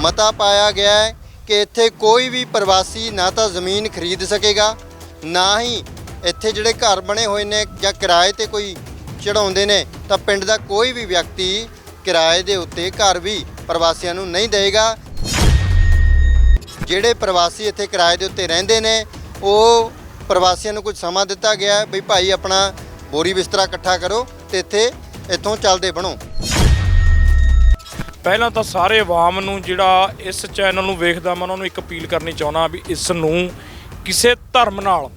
ਮਤਾ ਪਾਇਆ ਗਿਆ ਹੈ ਕਿ ਇੱਥੇ ਕੋਈ ਵੀ ਪ੍ਰਵਾਸੀ ਨਾ ਤਾਂ ਜ਼ਮੀਨ ਖਰੀਦ ਸਕੇਗਾ, ਨਾ ਹੀ ਇੱਥੇ ਜਿਹੜੇ ਘਰ ਬਣੇ ਹੋਏ ਨੇ ਜਾਂ ਕਿਰਾਏ ਤੇ ਕੋਈ ਚੜਾਉਂਦੇ ਨੇ, ਤਾਂ ਪਿੰਡ ਦਾ ਕੋਈ ਵੀ ਵਿਅਕਤੀ ਕਿਰਾਏ ਦੇ ਉੱਤੇ ਘਰ ਵੀ ਪ੍ਰਵਾਸੀਆਂ ਨੂੰ ਨਹੀਂ ਦੇਵੇਗਾ। ਜਿਹੜੇ ਪ੍ਰਵਾਸੀ ਇੱਥੇ ਕਿਰਾਏ ਦੇ ਉੱਤੇ ਰਹਿੰਦੇ ਨੇ, ਉਹ ਪ੍ਰਵਾਸੀਆਂ ਨੂੰ ਕੁਝ ਸਮਾਂ ਦਿੱਤਾ ਗਿਆ ਵੀ ਭਾਈ ਆਪਣਾ ਬੋਰੀ ਬਿਸਤਰਾ ਇਕੱਠਾ ਕਰੋ ਤੇ ਇੱਥੇ, ਇੱਥੋਂ ਚੱਲਦੇ ਬਣੋ। ਪਹਿਲਾਂ ਤਾਂ ਸਾਰੇ ਆਵਾਮ ਨੂੰ ਜਿਹੜਾ ਇਸ ਚੈਨਲ ਨੂੰ ਵੇਖਦਾ ਮੈਂ ਉਹਨਾਂ ਨੂੰ ਇੱਕ ਅਪੀਲ ਕਰਨੀ ਚਾਹੁੰਦਾ ਵੀ ਇਸ ਨੂੰ ਕਿਸੇ ਧਰਮ ਨਾਲ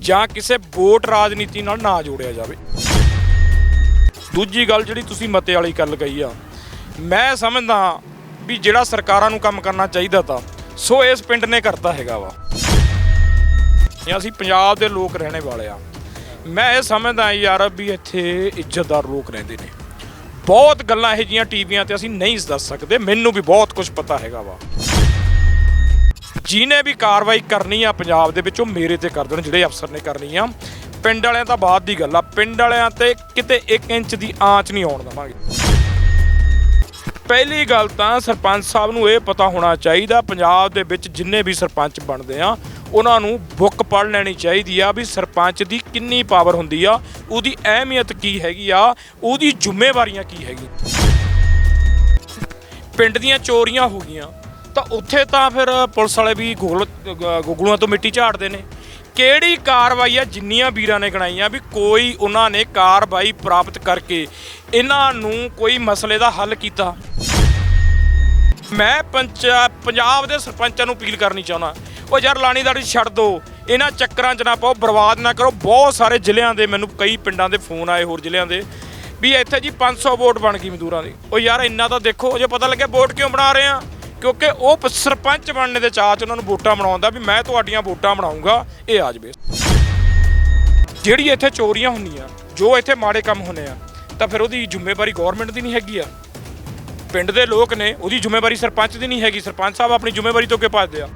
ਜਾਂ ਕਿਸੇ ਵੋਟ ਰਾਜਨੀਤੀ ਨਾਲ ਨਾ ਜੋੜਿਆ ਜਾਵੇ। ਦੂਜੀ ਗੱਲ ਜਿਹੜੀ ਤੁਸੀਂ ਮਤੇ ਵਾਲੀ ਗੱਲ ਕਹੀ ਆ, ਮੈਂ ਸਮਝਦਾ ਵੀ ਜਿਹੜਾ ਸਰਕਾਰਾਂ ਨੂੰ ਕੰਮ ਕਰਨਾ ਚਾਹੀਦਾ ਤਾਂ, ਸੋ ਇਸ ਪਿੰਡ ਨੇ ਕਰਤਾ ਹੈਗਾ ਵਾ। ਜਾਂ ਅਸੀਂ ਪੰਜਾਬ ਦੇ ਲੋਕ ਰਹਿਣੇ ਵਾਲੇ ਆ। ਮੈਂ ਇਹ ਸਮਝਦਾ ਯਾਰ ਵੀ ਇੱਥੇ ਇੱਜ਼ਤਦਾਰ ਲੋਕ ਰਹਿੰਦੇ ਨੇ। ਬਹੁਤ ਗੱਲਾਂ ਇਹੋ ਜੀਆਂ ਟੀਵੀਆਂ ਤੇ ਅਸੀਂ ਨਹੀਂ ਦੱਸ ਸਕਦੇ, ਮੈਨੂੰ ਵੀ ਬਹੁਤ ਕੁਝ ਪਤਾ ਹੈਗਾ ਵਾ। ਜਿਹਨੇ ਵੀ ਕਾਰਵਾਈ ਕਰਨੀ ਆ ਪੰਜਾਬ ਦੇ ਵਿੱਚ, ਉਹ ਮੇਰੇ ਤੇ ਕਰ ਦੇਣ, ਜਿਹੜੇ ਅਫਸਰ ਨੇ ਕਰਨੀ ਆ। ਪਿੰਡ ਵਾਲਿਆਂ ਤਾਂ ਬਾਅਦ ਦੀ ਗੱਲ ਆ, ਪਿੰਡ ਵਾਲਿਆਂ ਤੇ ਕਿਤੇ 1 ਇੰਚ ਦੀ ਆਂਚ ਨਹੀਂ ਆਉਣ ਦੇਵਾਂਗੇ। ਪਹਿਲੀ ਗੱਲ ਤਾਂ ਸਰਪੰਚ ਸਾਹਿਬ ਨੂੰ ਇਹ ਪਤਾ ਹੋਣਾ ਚਾਹੀਦਾ, ਪੰਜਾਬ ਦੇ ਵਿੱਚ ਜਿੰਨੇ ਵੀ ਸਰਪੰਚ ਬਣਦੇ ਆ ਉਹਨਾਂ ਨੂੰ ਬੁੱਕ ਪੜ੍ਹ ਲੈਣੀ ਚਾਹੀਦੀ ਆ ਵੀ ਸਰਪੰਚ ਦੀ ਕਿੰਨੀ ਪਾਵਰ ਹੁੰਦੀ ਆ, ਉਹਦੀ ਅਹਿਮੀਅਤ ਕੀ ਹੈਗੀ ਆ, ਉਹਦੀ ਜ਼ਿੰਮੇਵਾਰੀਆਂ ਕੀ ਹੈਗੀ ਪਿੰਡ ਦੀਆਂ ਚੋਰੀਆਂ ਹੋ ਗਈਆਂ, ਤਾਂ ਉੱਥੇ ਤਾਂ ਫਿਰ ਪੁਲਿਸ ਵਾਲੇ ਵੀ ਗੋਗਲ ਗੁਗਲੂਆਂ ਤੋਂ ਮਿੱਟੀ ਝਾੜਦੇ ਨੇ। ਕਿਹੜੀ ਕਾਰਵਾਈ ਆ ਜਿੰਨੀਆਂ ਵੀਰਾਂ ਨੇ ਗਣਾਈਆਂ ਵੀ ਕੋਈ ਉਹਨਾਂ ਨੇ ਕਾਰਵਾਈ ਪ੍ਰਾਪਤ ਕਰਕੇ ਇਹਨਾਂ ਨੂੰ ਕੋਈ ਮਸਲੇ ਦਾ ਹੱਲ ਕੀਤਾ। ਮੈਂ ਪੰਜਾ ਪੰਜਾਬ ਦੇ ਸਰਪੰਚਾਂ ਨੂੰ ਅਪੀਲ ਕਰਨੀ ਚਾਹੁੰਦਾ ਉਹ ਯਾਰ ਲਾਣੀ ਦਾੜੀ ਛੱਡ ਦਿਓ ਇਹਨਾਂ ਚੱਕਰਾਂ 'ਚ ਨਾ ਪਾਓ, ਬਰਬਾਦ ਨਾ ਕਰੋ। ਬਹੁਤ ਸਾਰੇ ਜ਼ਿਲ੍ਹਿਆਂ ਦੇ ਮੈਨੂੰ ਕਈ ਪਿੰਡਾਂ ਦੇ ਫੋਨ ਆਏ ਹੋਰ ਜ਼ਿਲ੍ਹਿਆਂ ਦੇ ਵੀ ਇੱਥੇ ਜੀ 500 ਵੋਟ ਬਣ ਗਈ ਮਜ਼ਦੂਰਾਂ ਦੀ। ਉਹ ਯਾਰ ਇੰਨਾ ਤਾਂ ਦੇਖੋ, ਜੇ ਪਤਾ ਲੱਗਿਆ ਵੋਟ ਕਿਉਂ ਬਣਾ ਰਹੇ ਆ? ਕਿਉਂਕਿ ਉਹ ਸਰਪੰਚ ਬਣਨੇ ਦੇ ਚਾਅ 'ਚ ਉਹਨਾਂ ਨੂੰ ਵੋਟਾਂ ਬਣਾਉਂਦਾ ਵੀ ਮੈਂ ਤੁਹਾਡੀਆਂ ਵੋਟਾਂ ਬਣਾਉਂਗਾ, ਇਹ ਆ ਜਵੇ। ਜਿਹੜੀ ਇੱਥੇ ਚੋਰੀਆਂ ਹੁੰਦੀਆਂ, ਜੋ ਇੱਥੇ ਮਾੜੇ ਕੰਮ ਹੁੰਦੇ ਆ, ਤਾਂ ਫਿਰ ਉਹਦੀ ਜ਼ਿੰਮੇਵਾਰੀ ਗਵਰਨਮੈਂਟ ਦੀ ਨਹੀਂ ਹੈਗੀ ਆ। ਪਿੰਡ ਦੇ ਲੋਕ ਨੇ, ਉਹਦੀ ਜ਼ਿੰਮੇਵਾਰੀ ਸਰਪੰਚ ਦੀ ਨਹੀਂ ਹੈਗੀ। ਸਰਪੰਚ ਸਾਹਿਬ ਆਪਣੀ ਜ਼ਿੰਮੇਵਾਰੀ ਤੋਂ ਅੱਗੇ ਭੱਜਦੇ ਆ।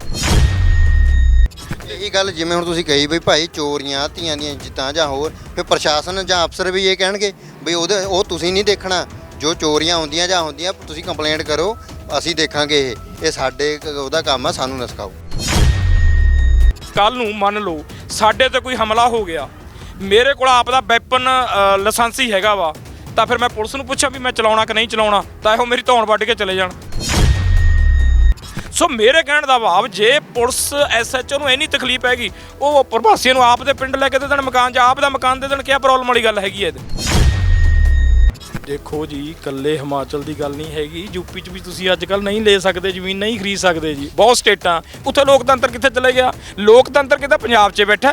ਇਹੀ ਗੱਲ ਜਿਵੇਂ ਹੁਣ ਤੁਸੀਂ ਕਹੀ ਵੀ ਭਾਈ ਚੋਰੀਆਂ, ਧੀਆਂ ਦੀਆਂ ਜਿੱਤਾਂ ਜਾਂ ਹੋਰ, ਫਿਰ ਪ੍ਰਸ਼ਾਸਨ ਜਾਂ ਅਫਸਰ ਵੀ ਇਹ ਕਹਿਣਗੇ ਵੀ ਉਹਦੇ, ਉਹ ਤੁਸੀਂ ਨਹੀਂ ਦੇਖਣਾ। ਜੋ ਚੋਰੀਆਂ ਹੁੰਦੀਆਂ ਜਾਂ ਹੁੰਦੀਆਂ, ਤੁਸੀਂ ਕੰਪਲੇਂਟ ਕਰੋ, ਅਸੀਂ ਦੇਖਾਂਗੇ ਇਹ। ਇਹ ਸਾਡੇ ਕ- ਉਹਦਾ ਕੰਮ ਆ, ਸਾਨੂੰ ਨਾ ਸਿਖਾਓ। ਕੱਲ ਨੂੰ ਮੰਨ ਲਓ, ਸਾਡੇ ਤੇ ਕੋਈ ਹਮਲਾ ਹੋ ਗਿਆ। ਮੇਰੇ ਕੋਲ ਆਪ ਦਾ ਵੈਪਨ ਲਾਇਸੈਂਸ ਹੀ ਹੈਗਾ ਵਾ। ਤਾਂ ਫਿਰ ਮੈਂ ਪੁਲਿਸ ਨੂੰ ਪੁੱਛਾਂ ਵੀ ਮੈਂ ਚਲਾਉਣਾ ਕਿ ਨਹੀਂ ਚਲਾਉਣਾ, ਤਾਂ ਇਹੋ ਮੇਰੀ ਧੌਣ ਵੱਢ ਕੇ ਚਲੇ ਜਾਣ। ਸੋ ਮੇਰੇ ਕਹਿਣ ਦਾ ਭਾਵ, ਜੇ ਪੁਲਿਸ ਐਸਐਚਓ ਨੂੰ ਇੰਨੀ ਤਕਲੀਫ ਹੈਗੀ ਉਹ ਪ੍ਰਵਾਸੀਆਂ ਨੂੰ ਆਪ ਦੇ ਪਿੰਡ ਲੈ ਕੇ ਦੇ ਦੇਣ ਮਕਾਨ, ਜਾਂ ਆਪ ਦਾ ਮਕਾਨ ਦੇ ਦੇਣ, ਕਿਆ ਪ੍ਰੋਬਲਮ ਵਾਲੀ ਗੱਲ ਹੈਗੀ ਹੈ ਇਹਦੇ? ਦੇਖੋ ਜੀ, ਇਕੱਲੇ ਹਿਮਾਚਲ ਦੀ ਗੱਲ ਨਹੀਂ ਹੈਗੀ ਯੂਪੀ 'ਚ ਵੀ ਤੁਸੀਂ ਅੱਜ ਕੱਲ ਨਹੀਂ ਲੈ ਸਕਦੇ, ਜ਼ਮੀਨ ਨਹੀਂ ਖਰੀਦ ਸਕਦੇ ਜੀ। ਬਹੁਤ ਸਟੇਟਾਂ, ਉੱਥੇ ਲੋਕਤੰਤਰ ਕਿੱਥੇ ਚਲੇ ਗਿਆ? ਲੋਕਤੰਤਰ ਕਿਤੇ ਪੰਜਾਬ 'ਚ ਬੈਠਾ?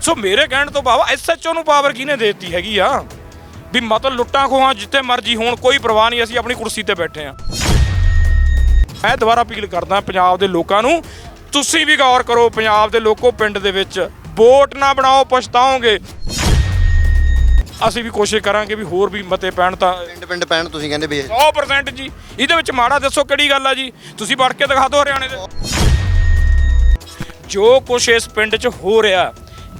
ਸੋ ਮੇਰੇ ਕਹਿਣ ਤੋਂ ਭਾਵ ਐਸਐਚਓ ਨੂੰ ਪਾਵਰ ਕਿਹਨੇ ਦੇ ਦਿੱਤੀ ਹੈਗੀ ਆ? ਵੀ ਮਤਲਬ ਲੁੱਟਾਂ ਖੋਹਾਂ ਜਿੱਥੇ ਮਰਜ਼ੀ ਹੋਣ, ਕੋਈ ਪਰਵਾਹ ਨਹੀਂ, ਅਸੀਂ ਆਪਣੀ ਕੁਰਸੀ ਤੇ ਬੈਠੇ ਆ ਮੈਂ ਦੁਬਾਰਾ ਅਪੀਲ ਕਰਦਾ ਪੰਜਾਬ ਦੇ ਲੋਕਾਂ ਨੂੰ ਤੁਸੀਂ ਵੀ ਗੌਰ ਕਰੋ ਪੰਜਾਬ ਦੇ ਲੋਕੋ ਪਿੰਡ ਦੇ ਵਿੱਚ ਵੋਟ ਨਾ ਬਣਾਓ ਪਛਤਾਓਗੇ। ਅਸੀਂ ਵੀ ਕੋਸ਼ਿਸ਼ ਕਰਾਂਗੇ ਵੀ ਹੋਰ ਵੀ ਮਤੇ ਪੈਣ ਤਾਂ ਪਿੰਡ ਪਿੰਡ ਪੈਣ ਤੁਸੀਂ ਕਹਿੰਦੇ ਵੀ ਇਹ 100% ਜੀ। ਇਹਦੇ ਵਿੱਚ ਮਾੜਾ ਦੱਸੋ ਕਿਹੜੀ ਗੱਲ ਆ ਜੀ? ਤੁਸੀਂ ਵੜ ਕੇ ਦਿਖਾ ਦਿਓ ਹਰਿਆਣੇ ਦੇ। ਜੋ ਕੁਛ ਇਸ ਪਿੰਡ 'ਚ ਹੋ ਰਿਹਾ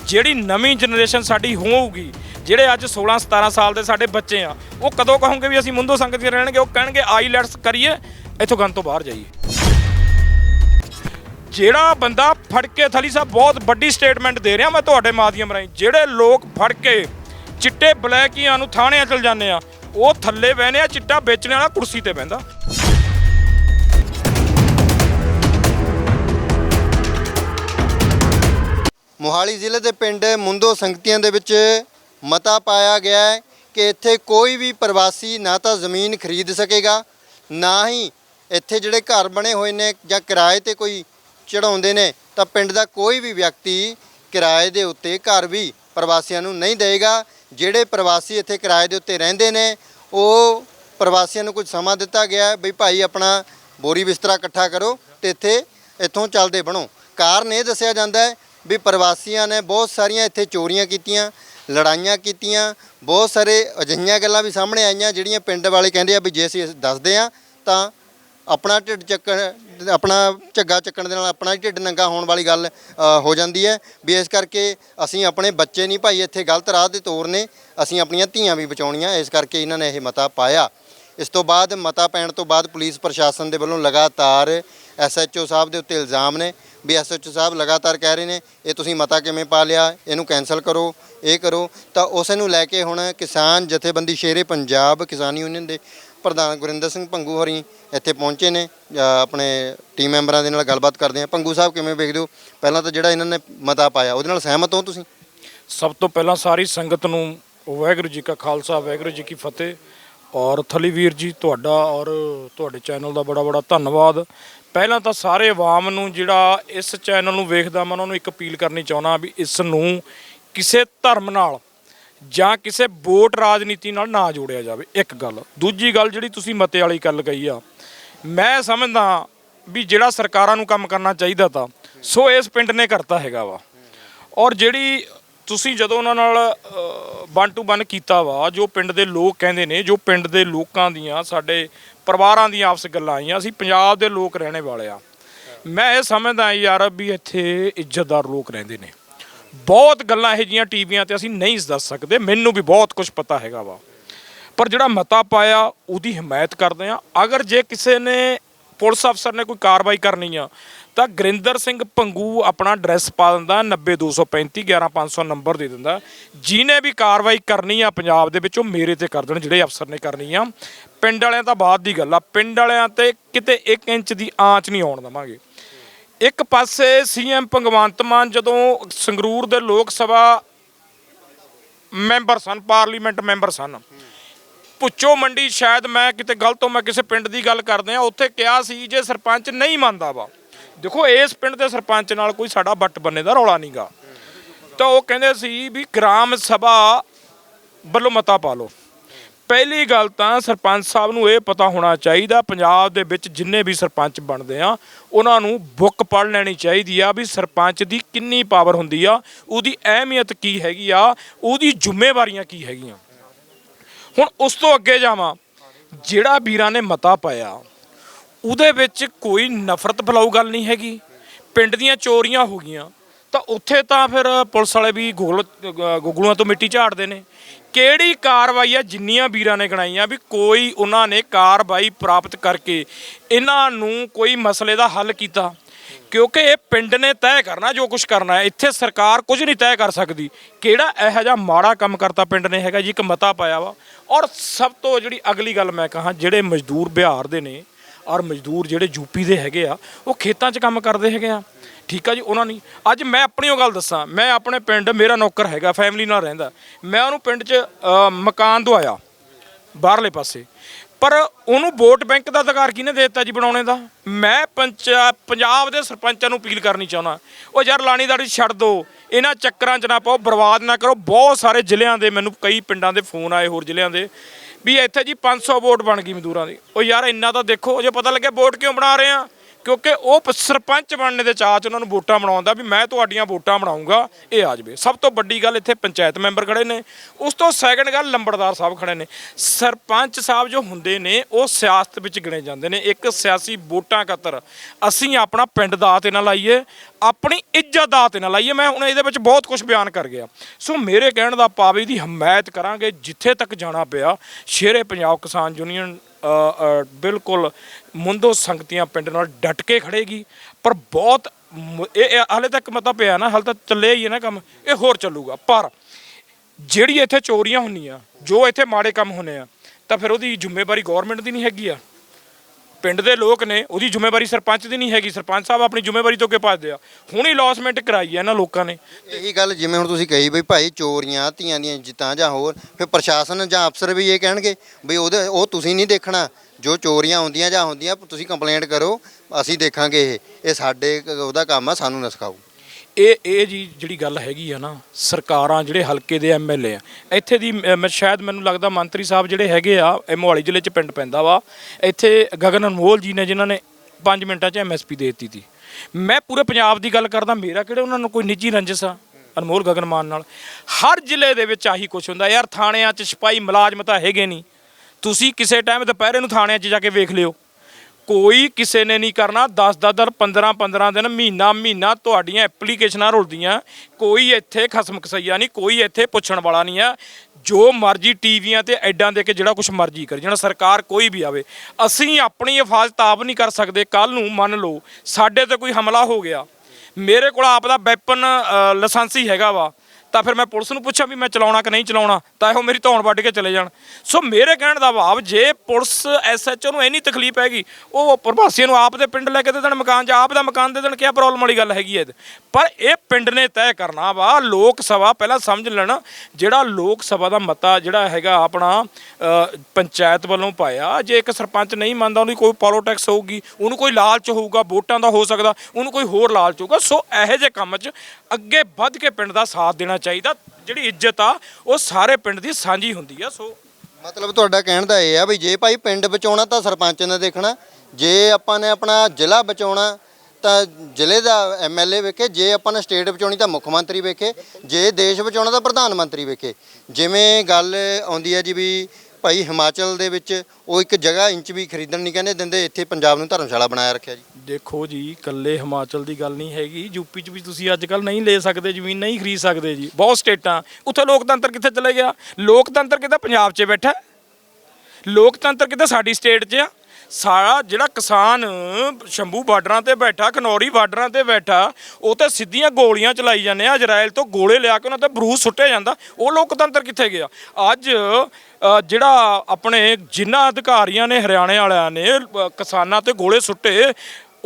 ਜਿਹੜੀ ਨਵੀਂ ਜਨਰੇਸ਼ਨ ਸਾਡੀ ਹੋਊਗੀ ਜਿਹੜੇ ਅੱਜ 16 17 ਸਾਲ ਦੇ ਸਾਡੇ ਬੱਚੇ ਆ ਉਹ ਕਦੋਂ ਕਹੋਗੇ ਵੀ ਅਸੀਂ ਮੁੰਦੋ ਸੰਗਤ ਦੇ ਰਹਿਣਗੇ? ਉਹ ਕਹਿਣਗੇ ਆਈਲੈਟਸ ਕਰੀਏ। ਇੱਥੋਂ ਗੰਨ ਤੋਂ ਬਾਹਰ ਜਾਈਏ। ਜਿਹੜਾ ਬੰਦਾ ਫੜ ਕੇ ਥਲੀ ਸਾਹਿਬ ਬਹੁਤ ਵੱਡੀ ਸਟੇਟਮੈਂਟ ਦੇ ਰਿਹਾ, ਮੈਂ ਤੁਹਾਡੇ ਮਾਧਿਅਮ ਰਾਹੀਂ। ਜਿਹੜੇ ਲੋਕ ਫੜ ਕੇ ਚਿੱਟੇ ਬਲੈਕੀਆਂ ਨੂੰ ਥਾਣਿਆਂ ਚਲ ਜਾਂਦੇ ਆ, ਉਹ ਥੱਲੇ ਬਹਿਨੇ ਆ, ਚਿੱਟਾ ਵੇਚਣ ਵਾਲਾ ਕੁਰਸੀ ਤੇ ਬਹਿੰਦਾ। ਮੋਹਾਲੀ ਜ਼ਿਲ੍ਹੇ ਦੇ ਪਿੰਡ ਮੁੰਦੋ ਸੰਗਤੀਆਂ ਦੇ ਵਿੱਚ ਮਤਾ ਪਾਇਆ ਗਿਆ ਹੈ ਕਿ ਇੱਥੇ ਕੋਈ ਵੀ ਪ੍ਰਵਾਸੀ ਨਾ ਤਾਂ ਜ਼ਮੀਨ ਖਰੀਦ ਸਕੇਗਾ, ਨਾ ਹੀ ਇੱਥੇ ਜਿਹੜੇ ਘਰ ਬਣੇ ਹੋਏ ਨੇ ਜਾਂ ਕਿਰਾਏ ਤੇ ਕੋਈ ਚੜਾਉਂਦੇ ਨੇ, ਤਾਂ ਪਿੰਡ ਦਾ ਕੋਈ ਵੀ ਵਿਅਕਤੀ ਕਿਰਾਏ ਦੇ ਉੱਤੇ ਘਰ ਵੀ ਪ੍ਰਵਾਸੀਆਂ ਨੂੰ ਨਹੀਂ ਦੇਗਾ ਜਿਹੜੇ ਪ੍ਰਵਾਸੀ ਇੱਥੇ ਕਿਰਾਏ ਦੇ ਉੱਤੇ ਰਹਿੰਦੇ ਨੇ, ਉਹ ਪ੍ਰਵਾਸੀਆਂ ਨੂੰ ਕੁਝ ਸਮਾਂ ਦਿੱਤਾ ਗਿਆ ਹੈ ਵੀ ਭਾਈ ਆਪਣਾ ਬੋਰੀ ਬਿਸਤਰਾ ਇਕੱਠਾ ਕਰੋ ਤੇ ਇੱਥੇ, ਇੱਥੋਂ ਚੱਲਦੇ ਬਣੋ। ਕਾਰਨ ਇਹ ਦੱਸਿਆ ਜਾਂਦਾ ਹੈ ਵੀ ਪ੍ਰਵਾਸੀਆਂ ਨੇ ਬਹੁਤ ਸਾਰੀਆਂ ਇੱਥੇ ਚੋਰੀਆਂ ਕੀਤੀਆਂ, ਲੜਾਈਆਂ ਕੀਤੀਆਂ, ਬਹੁਤ ਸਾਰੇ ਅਜਿਹੀਆਂ ਗੱਲਾਂ ਵੀ ਸਾਹਮਣੇ ਆਈਆਂ ਜਿਹੜੀਆਂ ਪਿੰਡ ਵਾਲੇ ਕਹਿੰਦੇ ਆ ਵੀ ਜੇ ਅਸੀਂ ਦੱਸਦੇ ਆ ਤਾਂ ਆਪਣਾ ਢਿੱਡ ਚੱਕਣ, ਆਪਣਾ ਝੱਗਾ ਚੱਕਣ ਦੇ ਨਾਲ ਆਪਣਾ ਹੀ ਢਿੱਡ ਨੰਗਾ ਹੋਣ ਵਾਲੀ ਗੱਲ ਹੋ ਜਾਂਦੀ ਹੈ। ਵੀ ਇਸ ਕਰਕੇ ਅਸੀਂ ਆਪਣੇ ਬੱਚੇ ਨਹੀਂ ਭਾਈ, ਇੱਥੇ ਗਲਤ ਰਾਹ ਦੇ ਤੇ ਤੋਰਨੇ ਅਸੀਂ ਆਪਣੀਆਂ ਧੀਆਂ ਵੀ ਬਚਾਉਣੀਆਂ, ਇਸ ਕਰਕੇ ਇਹਨਾਂ ਨੇ ਇਹ ਮਤਾ ਪਾਇਆ। ਇਸ ਤੋਂ ਬਾਅਦ ਮਤਾ ਪੈਣ ਤੋਂ ਬਾਅਦ ਪੁਲਿਸ ਪ੍ਰਸ਼ਾਸਨ ਦੇ ਵੱਲੋਂ ਲਗਾਤਾਰ ਐਸਐਚਓ ਸਾਹਿਬ ਦੇ ਉੱਤੇ ਇਲਜ਼ਾਮ ਨੇ, ਵੀ ਐਸਐਚਓ ਸਾਹਿਬ ਲਗਾਤਾਰ ਕਹਿ ਰਹੇ ਨੇ, ਇਹ ਤੁਸੀਂ ਮਤਾ ਕਿਵੇਂ ਪਾ ਲਿਆ? ਇਹਨੂੰ ਕੈਨਸਲ ਕਰੋ, ਇਹ ਕਰੋ। ਤਾਂ ਉਸ ਨੂੰ ਲੈ ਕੇ ਹੁਣ ਕਿਸਾਨ ਜਥੇਬੰਦੀ ਸ਼ੇਰੇ ਪੰਜਾਬ ਕਿਸਾਨ ਯੂਨੀਅਨ ਦੇ ਪ੍ਰਧਾਨ ਗੁਰਿੰਦਰ ਸਿੰਘ ਪੰਗੂ ਹੋਰੀ ਇੱਥੇ ਪਹੁੰਚੇ ਨੇ ਆਪਣੇ ਟੀਮ ਮੈਂਬਰਾਂ ਦੇ ਨਾਲ ਗੱਲਬਾਤ ਕਰਦੇ ਆ ਭੰਗੂ ਸਾਹਿਬ, ਕਿਵੇਂ ਵੇਖਦੇ ਹੋ? ਪਹਿਲਾਂ ਤਾਂ ਜਿਹੜਾ ਇਹਨਾਂ ਨੇ ਮਤਾ ਪਾਇਆ, ਉਹਦੇ ਨਾਲ ਸਹਿਮਤ ਹੋ ਤੁਸੀਂ? ਸਭ ਤੋਂ ਪਹਿਲਾਂ ਸਾਰੀ ਸੰਗਤ ਨੂੰ ਵਾਹਿਗੁਰੂ ਜੀ ਕਾ ਖਾਲਸਾ, ਵਾਹਿਗੁਰੂ ਜੀ ਕੀ ਫਤਿਹ। ਔਰ ਥਲੀਵੀਰ ਜੀ, ਤੁਹਾਡਾ ਔਰ ਤੁਹਾਡੇ ਚੈਨਲ ਦਾ ਬੜਾ ਬੜਾ ਧੰਨਵਾਦ। ਪਹਿਲਾਂ ਤਾਂ ਸਾਰੇ ਆਵਾਮ ਨੂੰ ਜਿਹੜਾ ਇਸ ਚੈਨਲ ਨੂੰ ਵੇਖਦਾ, ਮੈਂ ਉਹਨਾਂ ਨੂੰ ਇੱਕ ਅਪੀਲ ਕਰਨੀ ਚਾਹੁੰਦਾ ਵੀ ਇਸ ਨੂੰ ਕਿਸੇ ਧਰਮ ਨਾਲ ਜਾਂ ਕਿਸੇ ਵੋਟ ਰਾਜਨੀਤੀ ਨਾਲ ਨਾ ਜੋੜਿਆ ਜਾਵੇ, ਇੱਕ ਗੱਲ। ਦੂਜੀ ਗੱਲ ਜਿਹੜੀ ਤੁਸੀਂ ਮਤੇ ਵਾਲੀ ਗੱਲ ਕਹੀ ਆ, ਮੈਂ ਸਮਝਦਾ ਵੀ ਜਿਹੜਾ ਸਰਕਾਰਾਂ ਨੂੰ ਕੰਮ ਕਰਨਾ ਚਾਹੀਦਾ ਤਾਂ, ਸੋ ਇਸ ਪਿੰਡ ਨੇ ਕਰਤਾ ਹੈਗਾ ਵਾ। ਔਰ ਜਿਹੜੀ ਤੁਸੀਂ ਜਦੋਂ ਉਹਨਾਂ ਨਾਲ ਵਨ ਟੂ ਵਨ ਕੀਤਾ ਵਾ, ਜੋ ਪਿੰਡ ਦੇ ਲੋਕ ਕਹਿੰਦੇ ਨੇ, ਜੋ ਪਿੰਡ ਦੇ ਲੋਕਾਂ ਦੀਆਂ, ਸਾਡੇ ਪਰਿਵਾਰਾਂ ਦੀਆਂ ਆਪਸ ਗੱਲਾਂ ਆਈਆਂ, ਅਸੀਂ ਪੰਜਾਬ ਦੇ ਲੋਕ ਰਹਿਣੇ ਵਾਲੇ ਆ। ਮੈਂ ਇਹ ਸਮਝਦਾ ਯਾਰ ਵੀ ਇੱਥੇ ਇੱਜ਼ਤਦਾਰ ਲੋਕ ਰਹਿੰਦੇ ਨੇ। ਬਹੁਤ ਗੱਲਾਂ ਇਹੋ ਜੀਆਂ ਟੀਵੀਆਂ ਤੇ ਅਸੀਂ ਨਹੀਂ ਦੱਸ ਸਕਦੇ, ਮੈਨੂੰ ਵੀ ਬਹੁਤ ਕੁਝ ਪਤਾ ਹੈਗਾ ਵਾ। ਪਰ ਜਿਹੜਾ ਮਤਾ ਪਾਇਆ, ਉਹਦੀ ਹਮਾਇਤ ਕਰਦੇ ਆ ਅਗਰ ਜੇ ਕਿਸੇ ਨੇ, ਪੁਲਿਸ ਅਫਸਰ ਨੇ ਕੋਈ ਕਾਰਵਾਈ ਕਰਨੀ ਆ, ਤਾਂ ਗਰਿੰਦਰ ਸਿੰਘ ਪੰਗੂ ਆਪਣਾ ਐਡਰੈਸ ਪਾ ਦਿੰਦਾ 90235 11500 ਨੰਬਰ ਦੇ ਦਿੰਦਾ। ਜਿਹਨੇ ਵੀ ਕਾਰਵਾਈ ਕਰਨੀ ਆ ਪੰਜਾਬ ਦੇ ਵਿੱਚ, ਉਹ ਮੇਰੇ ਤੇ ਕਰ ਦੇਣ, ਜਿਹੜੇ ਅਫਸਰ ਨੇ ਕਰਨੀ ਆ। ਪਿੰਡ ਵਾਲਿਆਂ ਤਾਂ ਬਾਅਦ ਦੀ ਗੱਲ ਆ। ਪਿੰਡ ਵਾਲਿਆਂ ਤੇ ਕਿਤੇ 1 ਇੰਚ ਦੀ ਆਂਚ ਨਹੀਂ ਆਉਣ ਦਵਾਂਗੇ। ਇੱਕ ਪਾਸੇ ਸੀਐਮ ਭਗਵੰਤ ਮਾਨ ਜਦੋਂ ਸੰਗਰੂਰ ਦੇ ਲੋਕ ਸਭਾ ਮੈਂਬਰ ਸਨ, ਪਾਰਲੀਮੈਂਟ ਮੈਂਬਰ ਸਨ, ਪੁੱਛੋ ਮੰਡੀ, ਸ਼ਾਇਦ ਮੈਂ ਕਿਤੇ ਗਲਤ ਹੋ ਮੈਂ ਕਿਸੇ ਪਿੰਡ ਦੀ ਗੱਲ ਕਰਦੇ ਆ ਉੱਥੇ ਕਿਹਾ ਸੀ ਜੇ ਸਰਪੰਚ ਨਹੀਂ ਮੰਨਦਾ ਵਾ। ਦੇਖੋ, ਇਸ ਪਿੰਡ ਦੇ ਸਰਪੰਚ ਨਾਲ ਕੋਈ ਸਾਡਾ ਬੱਟ ਬੰਨੇ ਦਾ ਰੌਲਾ ਨਹੀਂਗਾ ਤਾਂ ਉਹ ਕਹਿੰਦੇ ਸੀ ਵੀ ਗ੍ਰਾਮ ਸਭਾ ਵੱਲੋਂ ਮਤਾ ਪਾ ਲਓ। ਪਹਿਲੀ ਗੱਲ ਤਾਂ ਸਰਪੰਚ ਸਾਹਿਬ ਨੂੰ ਇਹ ਪਤਾ ਹੋਣਾ ਚਾਹੀਦਾ, ਪੰਜਾਬ ਦੇ ਵਿੱਚ ਜਿੰਨੇ ਵੀ ਸਰਪੰਚ ਬਣਦੇ ਆ, ਉਹਨਾਂ ਨੂੰ ਬੁੱਕ ਪੜ੍ਹ ਲੈਣੀ ਚਾਹੀਦੀ ਆ ਵੀ ਸਰਪੰਚ ਦੀ ਕਿੰਨੀ ਪਾਵਰ ਹੁੰਦੀ ਆ, ਉਹਦੀ ਅਹਿਮੀਅਤ ਕੀ ਹੈਗੀ ਆ, ਉਹਦੀ ਜ਼ਿੰਮੇਵਾਰੀਆਂ ਕੀ ਹੈਗੀਆਂ। ਹੁਣ ਉਸ ਤੋਂ ਅੱਗੇ ਜਾਵਾਂ, ਜਿਹੜਾ ਵੀਰਾਂ ਨੇ ਮਤਾ ਪਾਇਆ, ਉਹਦੇ ਵਿੱਚ ਕੋਈ ਨਫ਼ਰਤ ਫਲਾਊ ਗੱਲ ਨਹੀਂ ਹੈਗੀ। ਪਿੰਡ ਦੀਆਂ ਚੋਰੀਆਂ ਹੋ ਗਈਆਂ, ਤਾਂ ਉੱਥੇ ਤਾਂ ਫਿਰ ਪੁਲਿਸ ਵਾਲੇ ਵੀ ਗੋਲ ਗੁਗਲੂਆਂ ਤੋਂ ਮਿੱਟੀ ਝਾੜਦੇ ਨੇ। ਕਿਹੜੀ ਕਾਰਵਾਈ ਆ ਜਿੰਨੀਆਂ ਵੀਰਾਂ ਨੇ ਗਣਾਈਆਂ ਵੀ ਕੋਈ ਉਹਨਾਂ ਨੇ ਕਾਰਵਾਈ ਪ੍ਰਾਪਤ ਕਰਕੇ ਇਹਨਾਂ ਨੂੰ ਕੋਈ ਮਸਲੇ ਦਾ ਹੱਲ ਕੀਤਾ। ਕਿਉਂਕਿ ਇਹ ਪਿੰਡ ਨੇ ਤੈਅ ਕਰਨਾ, ਜੋ ਕੁਝ ਕਰਨਾ ਹੈ, ਇੱਥੇ ਸਰਕਾਰ ਕੁਝ ਨਹੀਂ ਤੈਅ ਕਰ ਸਕਦੀ। ਕਿਹੜਾ ਇਹੋ ਜਿਹਾ ਮਾੜਾ ਕੰਮ ਕਰਤਾ ਪਿੰਡ ਨੇ, ਹੈਗਾ ਜੀ, ਇੱਕ ਮਤਾ ਪਾਇਆ ਵਾ। ਔਰ ਸਭ ਤੋਂ ਜਿਹੜੀ ਅਗਲੀ ਗੱਲ ਮੈਂ ਕਹਾਂ, ਜਿਹੜੇ ਮਜ਼ਦੂਰ ਬਿਹਾਰ ਦੇ ਨੇ ਔਰ ਮਜ਼ਦੂਰ ਜਿਹੜੇ ਯੂਪੀ ਦੇ ਹੈਗੇ ਆ, ਉਹ ਖੇਤਾਂ 'ਚ ਕੰਮ ਕਰਦੇ ਹੈਗੇ ਆ। ਠੀਕ ਆ ਜੀ ਉਹਨਾਂ ਨੇ ਅੱਜ ਮੈਂ ਆਪਣੀ ਉਹ ਗੱਲ ਦੱਸਾਂ। ਮੈਂ ਆਪਣੇ ਪਿੰਡ ਮੇਰਾ ਨੌਕਰ ਹੈਗਾ ਫੈਮਿਲੀ ਨਾਲ ਰਹਿੰਦਾ। ਮੈਂ ਉਹਨੂੰ ਪਿੰਡ 'ਚ ਅ, ਮਕਾਨ ਦਵਾਇਆ ਬਾਹਰਲੇ ਪਾਸੇ। ਪਰ ਉਹਨੂੰ ਵੋਟ ਬੈਂਕ ਦਾ ਅਧਿਕਾਰ ਕਿਹਨੇ ਦੇ ਦਿੱਤਾ ਜੀ ਬਣਾਉਣੇ ਦਾ? ਮੈਂ ਪੰਚਾ ਪੰਜਾਬ ਦੇ ਸਰਪੰਚਾਂ ਨੂੰ ਅਪੀਲ ਕਰਨੀ ਚਾਹੁੰਦਾ। ਉਹ ਯਾਰ ਲਾਣੀਦਾਰੀ ਛੱਡ ਦਿਓ ਇਹਨਾਂ ਚੱਕਰਾਂ 'ਚ ਨਾ ਪਾਓ ਬਰਬਾਦ ਨਾ ਕਰੋ। ਬਹੁਤ ਸਾਰੇ ਜ਼ਿਲ੍ਹਿਆਂ ਦੇ ਮੈਨੂੰ ਕਈ ਪਿੰਡਾਂ ਦੇ ਫੋਨ ਆਏ ਹੋਰ ਜ਼ਿਲ੍ਹਿਆਂ ਦੇ ਵੀ ਇੱਥੇ ਜੀ 500 ਵੋਟ ਬਣ ਗਈ ਮਜ਼ਦੂਰਾਂ ਦੀ। ਉਹ ਯਾਰ ਇੰਨਾ ਤਾਂ ਦੇਖੋ ਜੇ ਪਤਾ ਲੱਗੇ ਵੋਟ ਕਿਉਂ ਬਣਾ ਰਹੇ ਆ? ਕਿਉਂਕਿ ਉਹ ਪ- ਸਰਪੰਚ ਬਣਨੇ ਦੇ ਚਾਅ 'ਚ ਉਹਨਾਂ ਨੂੰ ਵੋਟਾਂ ਬਣਾਉਂਦਾ ਵੀ ਮੈਂ ਤੁਹਾਡੀਆਂ ਵੋਟਾਂ ਬਣਾਉਂਗਾ, ਇਹ ਆ ਜਾਵੇ। ਸਭ ਤੋਂ ਵੱਡੀ ਗੱਲ ਇੱਥੇ ਪੰਚਾਇਤ ਮੈਂਬਰ ਖੜੇ ਨੇ। ਉਸ ਤੋਂ ਸੈਕੰਡ ਗੱਲ ਲੰਬੜਦਾਰ ਸਾਹਿਬ ਖੜੇ ਨੇ। ਸਰਪੰਚ ਸਾਹਿਬ ਜੋ ਹੁੰਦੇ ਨੇ, ਉਹ ਸਿਆਸਤ ਵਿੱਚ ਗਿਣੇ ਜਾਂਦੇ ਨੇ। ਇੱਕ ਸਿਆਸੀ ਵੋਟਾਂ ਖਾਤਰ ਅਸੀਂ ਆਪਣਾ ਪਿੰਡ ਦਾ ਤੇ ਨਾ ਲਾਈਏ, ਆਪਣੀ ਇੱਜ਼ਤ ਦਾ ਤੇ ਨਾ ਲਾਈਏ। ਮੈਂ ਹੁਣ ਇਹਦੇ ਵਿੱਚ ਬਹੁਤ ਕੁਝ ਬਿਆਨ ਕਰ ਗਿਆ। ਸੋ ਮੇਰੇ ਕਹਿਣ ਦਾ ਭਾਵ ਇਹਦੀ ਹਮਾਇਤ ਕਰਾਂਗੇ, ਜਿੱਥੇ ਤੱਕ ਜਾਣਾ ਪਿਆ, ਸ਼ੇਰੇ ਪੰਜਾਬ ਕਿਸਾਨ ਯੂਨੀਅਨ ਬਿਲਕੁਲ ਮੁੰਦੋ ਸੰਗਤੀਆਂ ਪਿੰਡ ਨਾਲ ਡਟ ਕੇ ਖੜੇਗੀ, ਪਰ ਬਹੁਤ ਮ- ਇਹ ਇਹ ਹਾਲੇ ਤੱਕ ਮਤਾ ਪਿਆ ਨਾ, ਹਾਲੇ ਤਾਂ ਚੱਲਿਆ ਹੀ ਹੈ ਨਾ ਕੰਮ, ਇਹ ਹੋਰ ਚੱਲੂਗਾ, ਪਰ ਜਿਹੜੀ ਇੱਥੇ ਚੋਰੀਆਂ ਹੁੰਦੀਆਂ, ਜੋ ਇੱਥੇ ਮਾੜੇ ਕੰਮ ਹੁੰਦੇ ਆ, ਤਾਂ ਫਿਰ ਉਹਦੀ ਜ਼ਿੰਮੇਵਾਰੀ ਗਵਰਨਮੈਂਟ ਦੀ ਨਹੀਂ ਹੈਗੀ ਆ। ਪਿੰਡ ਦੇ ਲੋਕ ਨੇ, ਉਹਦੀ ਜ਼ਿੰਮੇਵਾਰੀ ਸਰਪੰਚ ਦੀ ਨਹੀਂ ਹੈਗੀ। ਸਰਪੰਚ ਸਾਹਿਬ ਆਪਣੀ ਜ਼ਿੰਮੇਵਾਰੀ ਤੋਂ ਅੱਗੇ ਭੱਜਦੇ ਆ। ਹੁਣੀ ਲੌਸਮੈਂਟ ਕਰਾਈ ਹੈ ਇਹਨਾਂ ਲੋਕਾਂ ਨੇ। ਇਹੀ ਗੱਲ ਜਿਵੇਂ ਹੁਣ ਤੁਸੀਂ ਕਹੀ ਬਈ ਭਾਈ ਚੋਰੀਆਂ, ਧੀਆਂ ਦੀਆਂ ਜਿੱਤਾਂ ਜਾਂ ਹੋਰ, ਫਿਰ ਪ੍ਰਸ਼ਾਸਨ ਜਾਂ ਅਫਸਰ ਵੀ ਇਹ ਕਹਿਣਗੇ ਬਈ ਉਹਦੇ, ਉਹ ਤੁਸੀਂ ਨਹੀਂ ਦੇਖਣਾ। ਜੋ ਚੋਰੀਆਂ ਹੁੰਦੀਆਂ ਜਾਂ ਹੁੰਦੀਆਂ, ਤੁਸੀਂ ਕੰਪਲੇਂਟ ਕਰੋ, ਅਸੀਂ ਦੇਖਾਂਗੇ ਇਹ। ਇਹ ਸਾਡੇ, ਉਹਦਾ ਕੰਮ ਆ, ਸਾਨੂੰ ਨਾ ਸਿਖਾਓ। ਇਹ ਇਹ ਜੀ ਜਿਹੜੀ ਗੱਲ ਹੈਗੀ ਆ ਨਾ, ਸਰਕਾਰਾਂ ਜਿਹੜੇ ਹਲਕੇ ਦੇ ਐਮਐਲਏ ਆ, ਇੱਥੇ ਦੀ ਮੈਂ ਸ਼ਾਇਦ ਮੈਨੂੰ ਲੱਗਦਾ ਮੰਤਰੀ ਸਾਹਿਬ ਜਿਹੜੇ ਹੈਗੇ ਆ, ਇਹ ਮੋਹਾਲੀ ਜ਼ਿਲ੍ਹੇ 'ਚ ਪਿੰਡ ਪੈਂਦਾ ਵਾ, ਇੱਥੇ ਗਗਨ ਅਨਮੋਲ ਜੀ ਨੇ ਜਿਨ੍ਹਾਂ ਨੇ 5 ਮਿੰਟਾਂ 'ਚ ਐਮਐਸਪੀ ਦੇ ਦਿੱਤੀ ਸੀ ਮੈਂ ਪੂਰੇ ਪੰਜਾਬ ਦੀ ਗੱਲ ਕਰਦਾ, ਮੇਰਾ ਕਿਹੜੇ ਉਹਨਾਂ ਨੂੰ ਕੋਈ ਨਿੱਜੀ ਰੰਜਿਸ਼ ਆ? ਅਨਮੋਲ ਗਗਨ ਮਾਨ ਨਾਲ। ਹਰ ਜ਼ਿਲ੍ਹੇ ਦੇ ਵਿੱਚ ਆਹੀ ਕੁਝ ਹੁੰਦਾ, ਯਾਰ ਥਾਣਿਆਂ 'ਚ ਸਿਪਾਹੀ ਮੁਲਾਜ਼ਮ ਤਾਂ ਹੈਗੇ ਨਹੀਂ ਤੁਸੀਂ ਕਿਸੇ ਟਾਈਮ ਦੁਪਹਿਰੇ ਨੂੰ ਥਾਣਿਆਂ 'ਚ ਜਾ ਕੇ ਵੇਖ ਲਿਓ। ਕੋਈ ਕਿਸੇ ਨੇ ਨਹੀਂ ਕਰਨਾ। 10 10 ਦਿਨ 15 15 ਦਿਨ, ਮਹੀਨਾ ਮਹੀਨਾ ਤੁਹਾਡੀਆਂ ਐਪਲੀਕੇਸ਼ਨਾਂ ਰੁਲਦੀਆਂ। ਕੋਈ ਇੱਥੇ ਖਸਮ ਕਸਈਆ ਨਹੀਂ, ਕੋਈ ਇੱਥੇ ਪੁੱਛਣ ਵਾਲਾ ਨਹੀਂ ਆ। ਜੋ ਮਰਜ਼ੀ ਟੀਵੀਆਂ ਤੇ ਐਡਾਂ ਦੇ ਕੇ ਜਿਹੜਾ ਕੁਝ ਮਰਜ਼ੀ ਕਰ ਜਾਣਾ ਸਰਕਾਰ ਕੋਈ ਵੀ ਆਵੇ। ਅਸੀਂ ਆਪਣੀ ਹਿਫਾਜ਼ਤ ਆਪ ਨਹੀਂ ਕਰ ਸਕਦੇ ਕੱਲ ਨੂੰ ਮੰਨ ਲਓ ਸਾਡੇ ਤੇ ਕੋਈ ਹਮਲਾ ਹੋ ਗਿਆ। ਮੇਰੇ ਕੋਲ ਆਪ ਦਾ ਵੈਪਨ ਲਾਇਸੈਂਸ ਹੀ ਹੈਗਾ ਵਾ। ਤਾਂ ਫਿਰ ਮੈਂ ਪੁਲਿਸ ਨੂੰ ਪੁੱਛਾਂ ਵੀ ਮੈਂ ਚਲਾਉਣਾ ਕਿ ਨਹੀਂ ਚਲਾਉਣਾ, ਤਾਂ ਇਹੋ ਮੇਰੀ ਧੌਣ ਵੱਢ ਕੇ ਚਲੇ ਜਾਣ। ਸੋ ਮੇਰੇ ਕਹਿਣ ਦਾ ਭਾਵ, ਜੇ ਪੁਲਿਸ ਐਸਐਚਓ ਨੂੰ ਇੰਨੀ ਤਕਲੀਫ ਹੈਗੀ, ਉਹ ਪ੍ਰਵਾਸੀਆਂ ਨੂੰ ਆਪ ਦੇ ਪਿੰਡ ਲੈ ਕੇ ਦੇ ਦੇਣ ਮਕਾਨ 'ਚ ਆਪ ਦਾ ਮਕਾਨ ਦੇ ਦੇਣ, ਕਿਆ ਪ੍ਰੋਬਲਮ ਵਾਲੀ ਗੱਲ ਹੈਗੀ ਹੈ ਪਰ ਇਹ ਪਿੰਡ ਨੇ ਤੈਅ ਕਰਨਾ ਵਾ, ਲੋਕ ਸਭਾ ਪਹਿਲਾਂ ਸਮਝ ਲੈਣਾ, ਜਿਹੜਾ ਲੋਕ ਸਭਾ ਦਾ ਮਤਾ ਜਿਹੜਾ ਹੈਗਾ ਆਪਣਾ ਪੰਚਾਇਤ ਵੱਲੋਂ ਪਾਇਆ, ਜੇ ਇੱਕ ਸਰਪੰਚ ਨਹੀਂ ਮੰਨਦਾ, ਉਹਦੀ ਕੋਈ ਪੋਲੋਟਿਕਸ ਹੋਊਗੀ, ਉਹਨੂੰ ਕੋਈ ਲਾਲਚ ਹੋਊਗਾ, ਵੋਟਾਂ ਦਾ ਹੋ ਸਕਦਾ, ਉਹਨੂੰ ਕੋਈ ਹੋਰ ਲਾਲਚ ਹੋਊਗਾ, ਸੋ ਇਹੋ ਜਿਹੇ ਕੰਮ 'ਚ ਅੱਗੇ ਵੱਧ ਕੇ ਪਿੰਡ ਦਾ ਸਾਥ ਦੇਣਾ ਚਾਹੀਦਾ, ਜਿਹੜੀ ਇੱਜ਼ਤ ਆ, ਉਹ ਸਾਰੇ ਪਿੰਡ ਦੀ ਸਾਂਝੀ ਹੁੰਦੀ ਆ, ਸੋ ਮਤਲਬ ਤੁਹਾਡਾ ਕਹਿਣ ਦਾ ਇਹ ਆ ਵੀ ਜੇ ਭਾਈ ਪਿੰਡ ਬਚਾਉਣਾ ਤਾਂ ਸਰਪੰਚ ਨੇ ਦੇਖਣਾ, ਜੇ ਆਪਾਂ ਨੇ ਆਪਣਾ ਜ਼ਿਲ੍ਹਾ ਬਚਾਉਣਾ ਤਾਂ ਜ਼ਿਲ੍ਹੇ ਦਾ ਐਮਐਲਏ ਵੇਖੇ, ਜੇ ਆਪਾਂ ਨੇ ਸਟੇਟ ਬਚਾਉਣੀ ਤਾਂ ਮੁੱਖ ਮੰਤਰੀ ਵੇਖੇ, ਜੇ ਦੇਸ਼ ਬਚਾਉਣਾ ਤਾਂ ਪ੍ਰਧਾਨ ਮੰਤਰੀ ਵੇਖੇ। ਜਿਵੇਂ ਗੱਲ ਆਉਂਦੀ ਹੈ ਜੀ ਵੀ ਭਾਈ ਹਿਮਾਚਲ ਦੇ ਵਿੱਚ ਉਹ ਇੱਕ ਜਗ੍ਹਾ ਇੰਚ ਵੀ ਖਰੀਦਣ ਨਹੀਂ ਕਹਿੰਦੇ, ਦਿੰਦੇ ਇੱਥੇ ਪੰਜਾਬ ਨੂੰ ਧਰਮਸ਼ਾਲਾ ਬਣਾਇਆ ਰੱਖਿਆ ਜੀ। ਦੇਖੋ ਜੀ, ਇਕੱਲੇ ਹਿਮਾਚਲ ਦੀ ਗੱਲ ਨਹੀਂ ਹੈਗੀ, ਯੂਪੀ 'ਚ ਵੀ ਤੁਸੀਂ ਅੱਜ ਕੱਲ ਨਹੀਂ ਲੈ ਸਕਦੇ, ਜ਼ਮੀਨ ਨਹੀਂ ਖਰੀਦ ਸਕਦੇ ਜੀ, ਬਹੁਤ ਸਟੇਟਾਂ। ਉੱਥੇ ਲੋਕਤੰਤਰ ਕਿੱਥੇ ਚਲੇ ਗਿਆ? ਲੋਕਤੰਤਰ ਕਿਤੇ ਪੰਜਾਬ 'ਚ ਬੈਠਾ? ਲੋਕਤੰਤਰ ਕਿਤੇ ਸਾਡੀ ਸਟੇਟ 'ਚ ਆ? ਸਾਰਾ ਜਿਹੜਾ ਕਿਸਾਨ ਸ਼ੰਭੂ ਬਾਰਡਰਾਂ ਤੇ ਬੈਠਾ ਖਨੌਰੀ ਬਾਰਡਰਾਂ ਤੇ ਬੈਠਾ, ਉਹ ਤੇ ਸਿੱਧੀਆਂ ਗੋਲੀਆਂ ਚਲਾਈ ਜਾਂਦੇ ਆ। ਇਜ਼ਰਾਈਲ ਤੋਂ ਗੋਲੇ ਲਿਆ ਕੇ ਉਹਨਾਂ ਤੇ ਬਰੂਸ ਸੁੱਟਿਆ ਜਾਂਦਾ। ਉਹ ਲੋਕਤੰਤਰ ਕਿੱਥੇ ਗਿਆ? ਅੱਜ ਜਿਹੜਾ ਆਪਣੇ ਜਿਨ੍ਹਾਂ ਅਧਿਕਾਰੀਆਂ ਨੇ, ਹਰਿਆਣੇ ਵਾਲਿਆਂ ਨੇ ਕਿਸਾਨਾਂ ਤੇ ਗੋਲੇ ਸੁੱਟੇ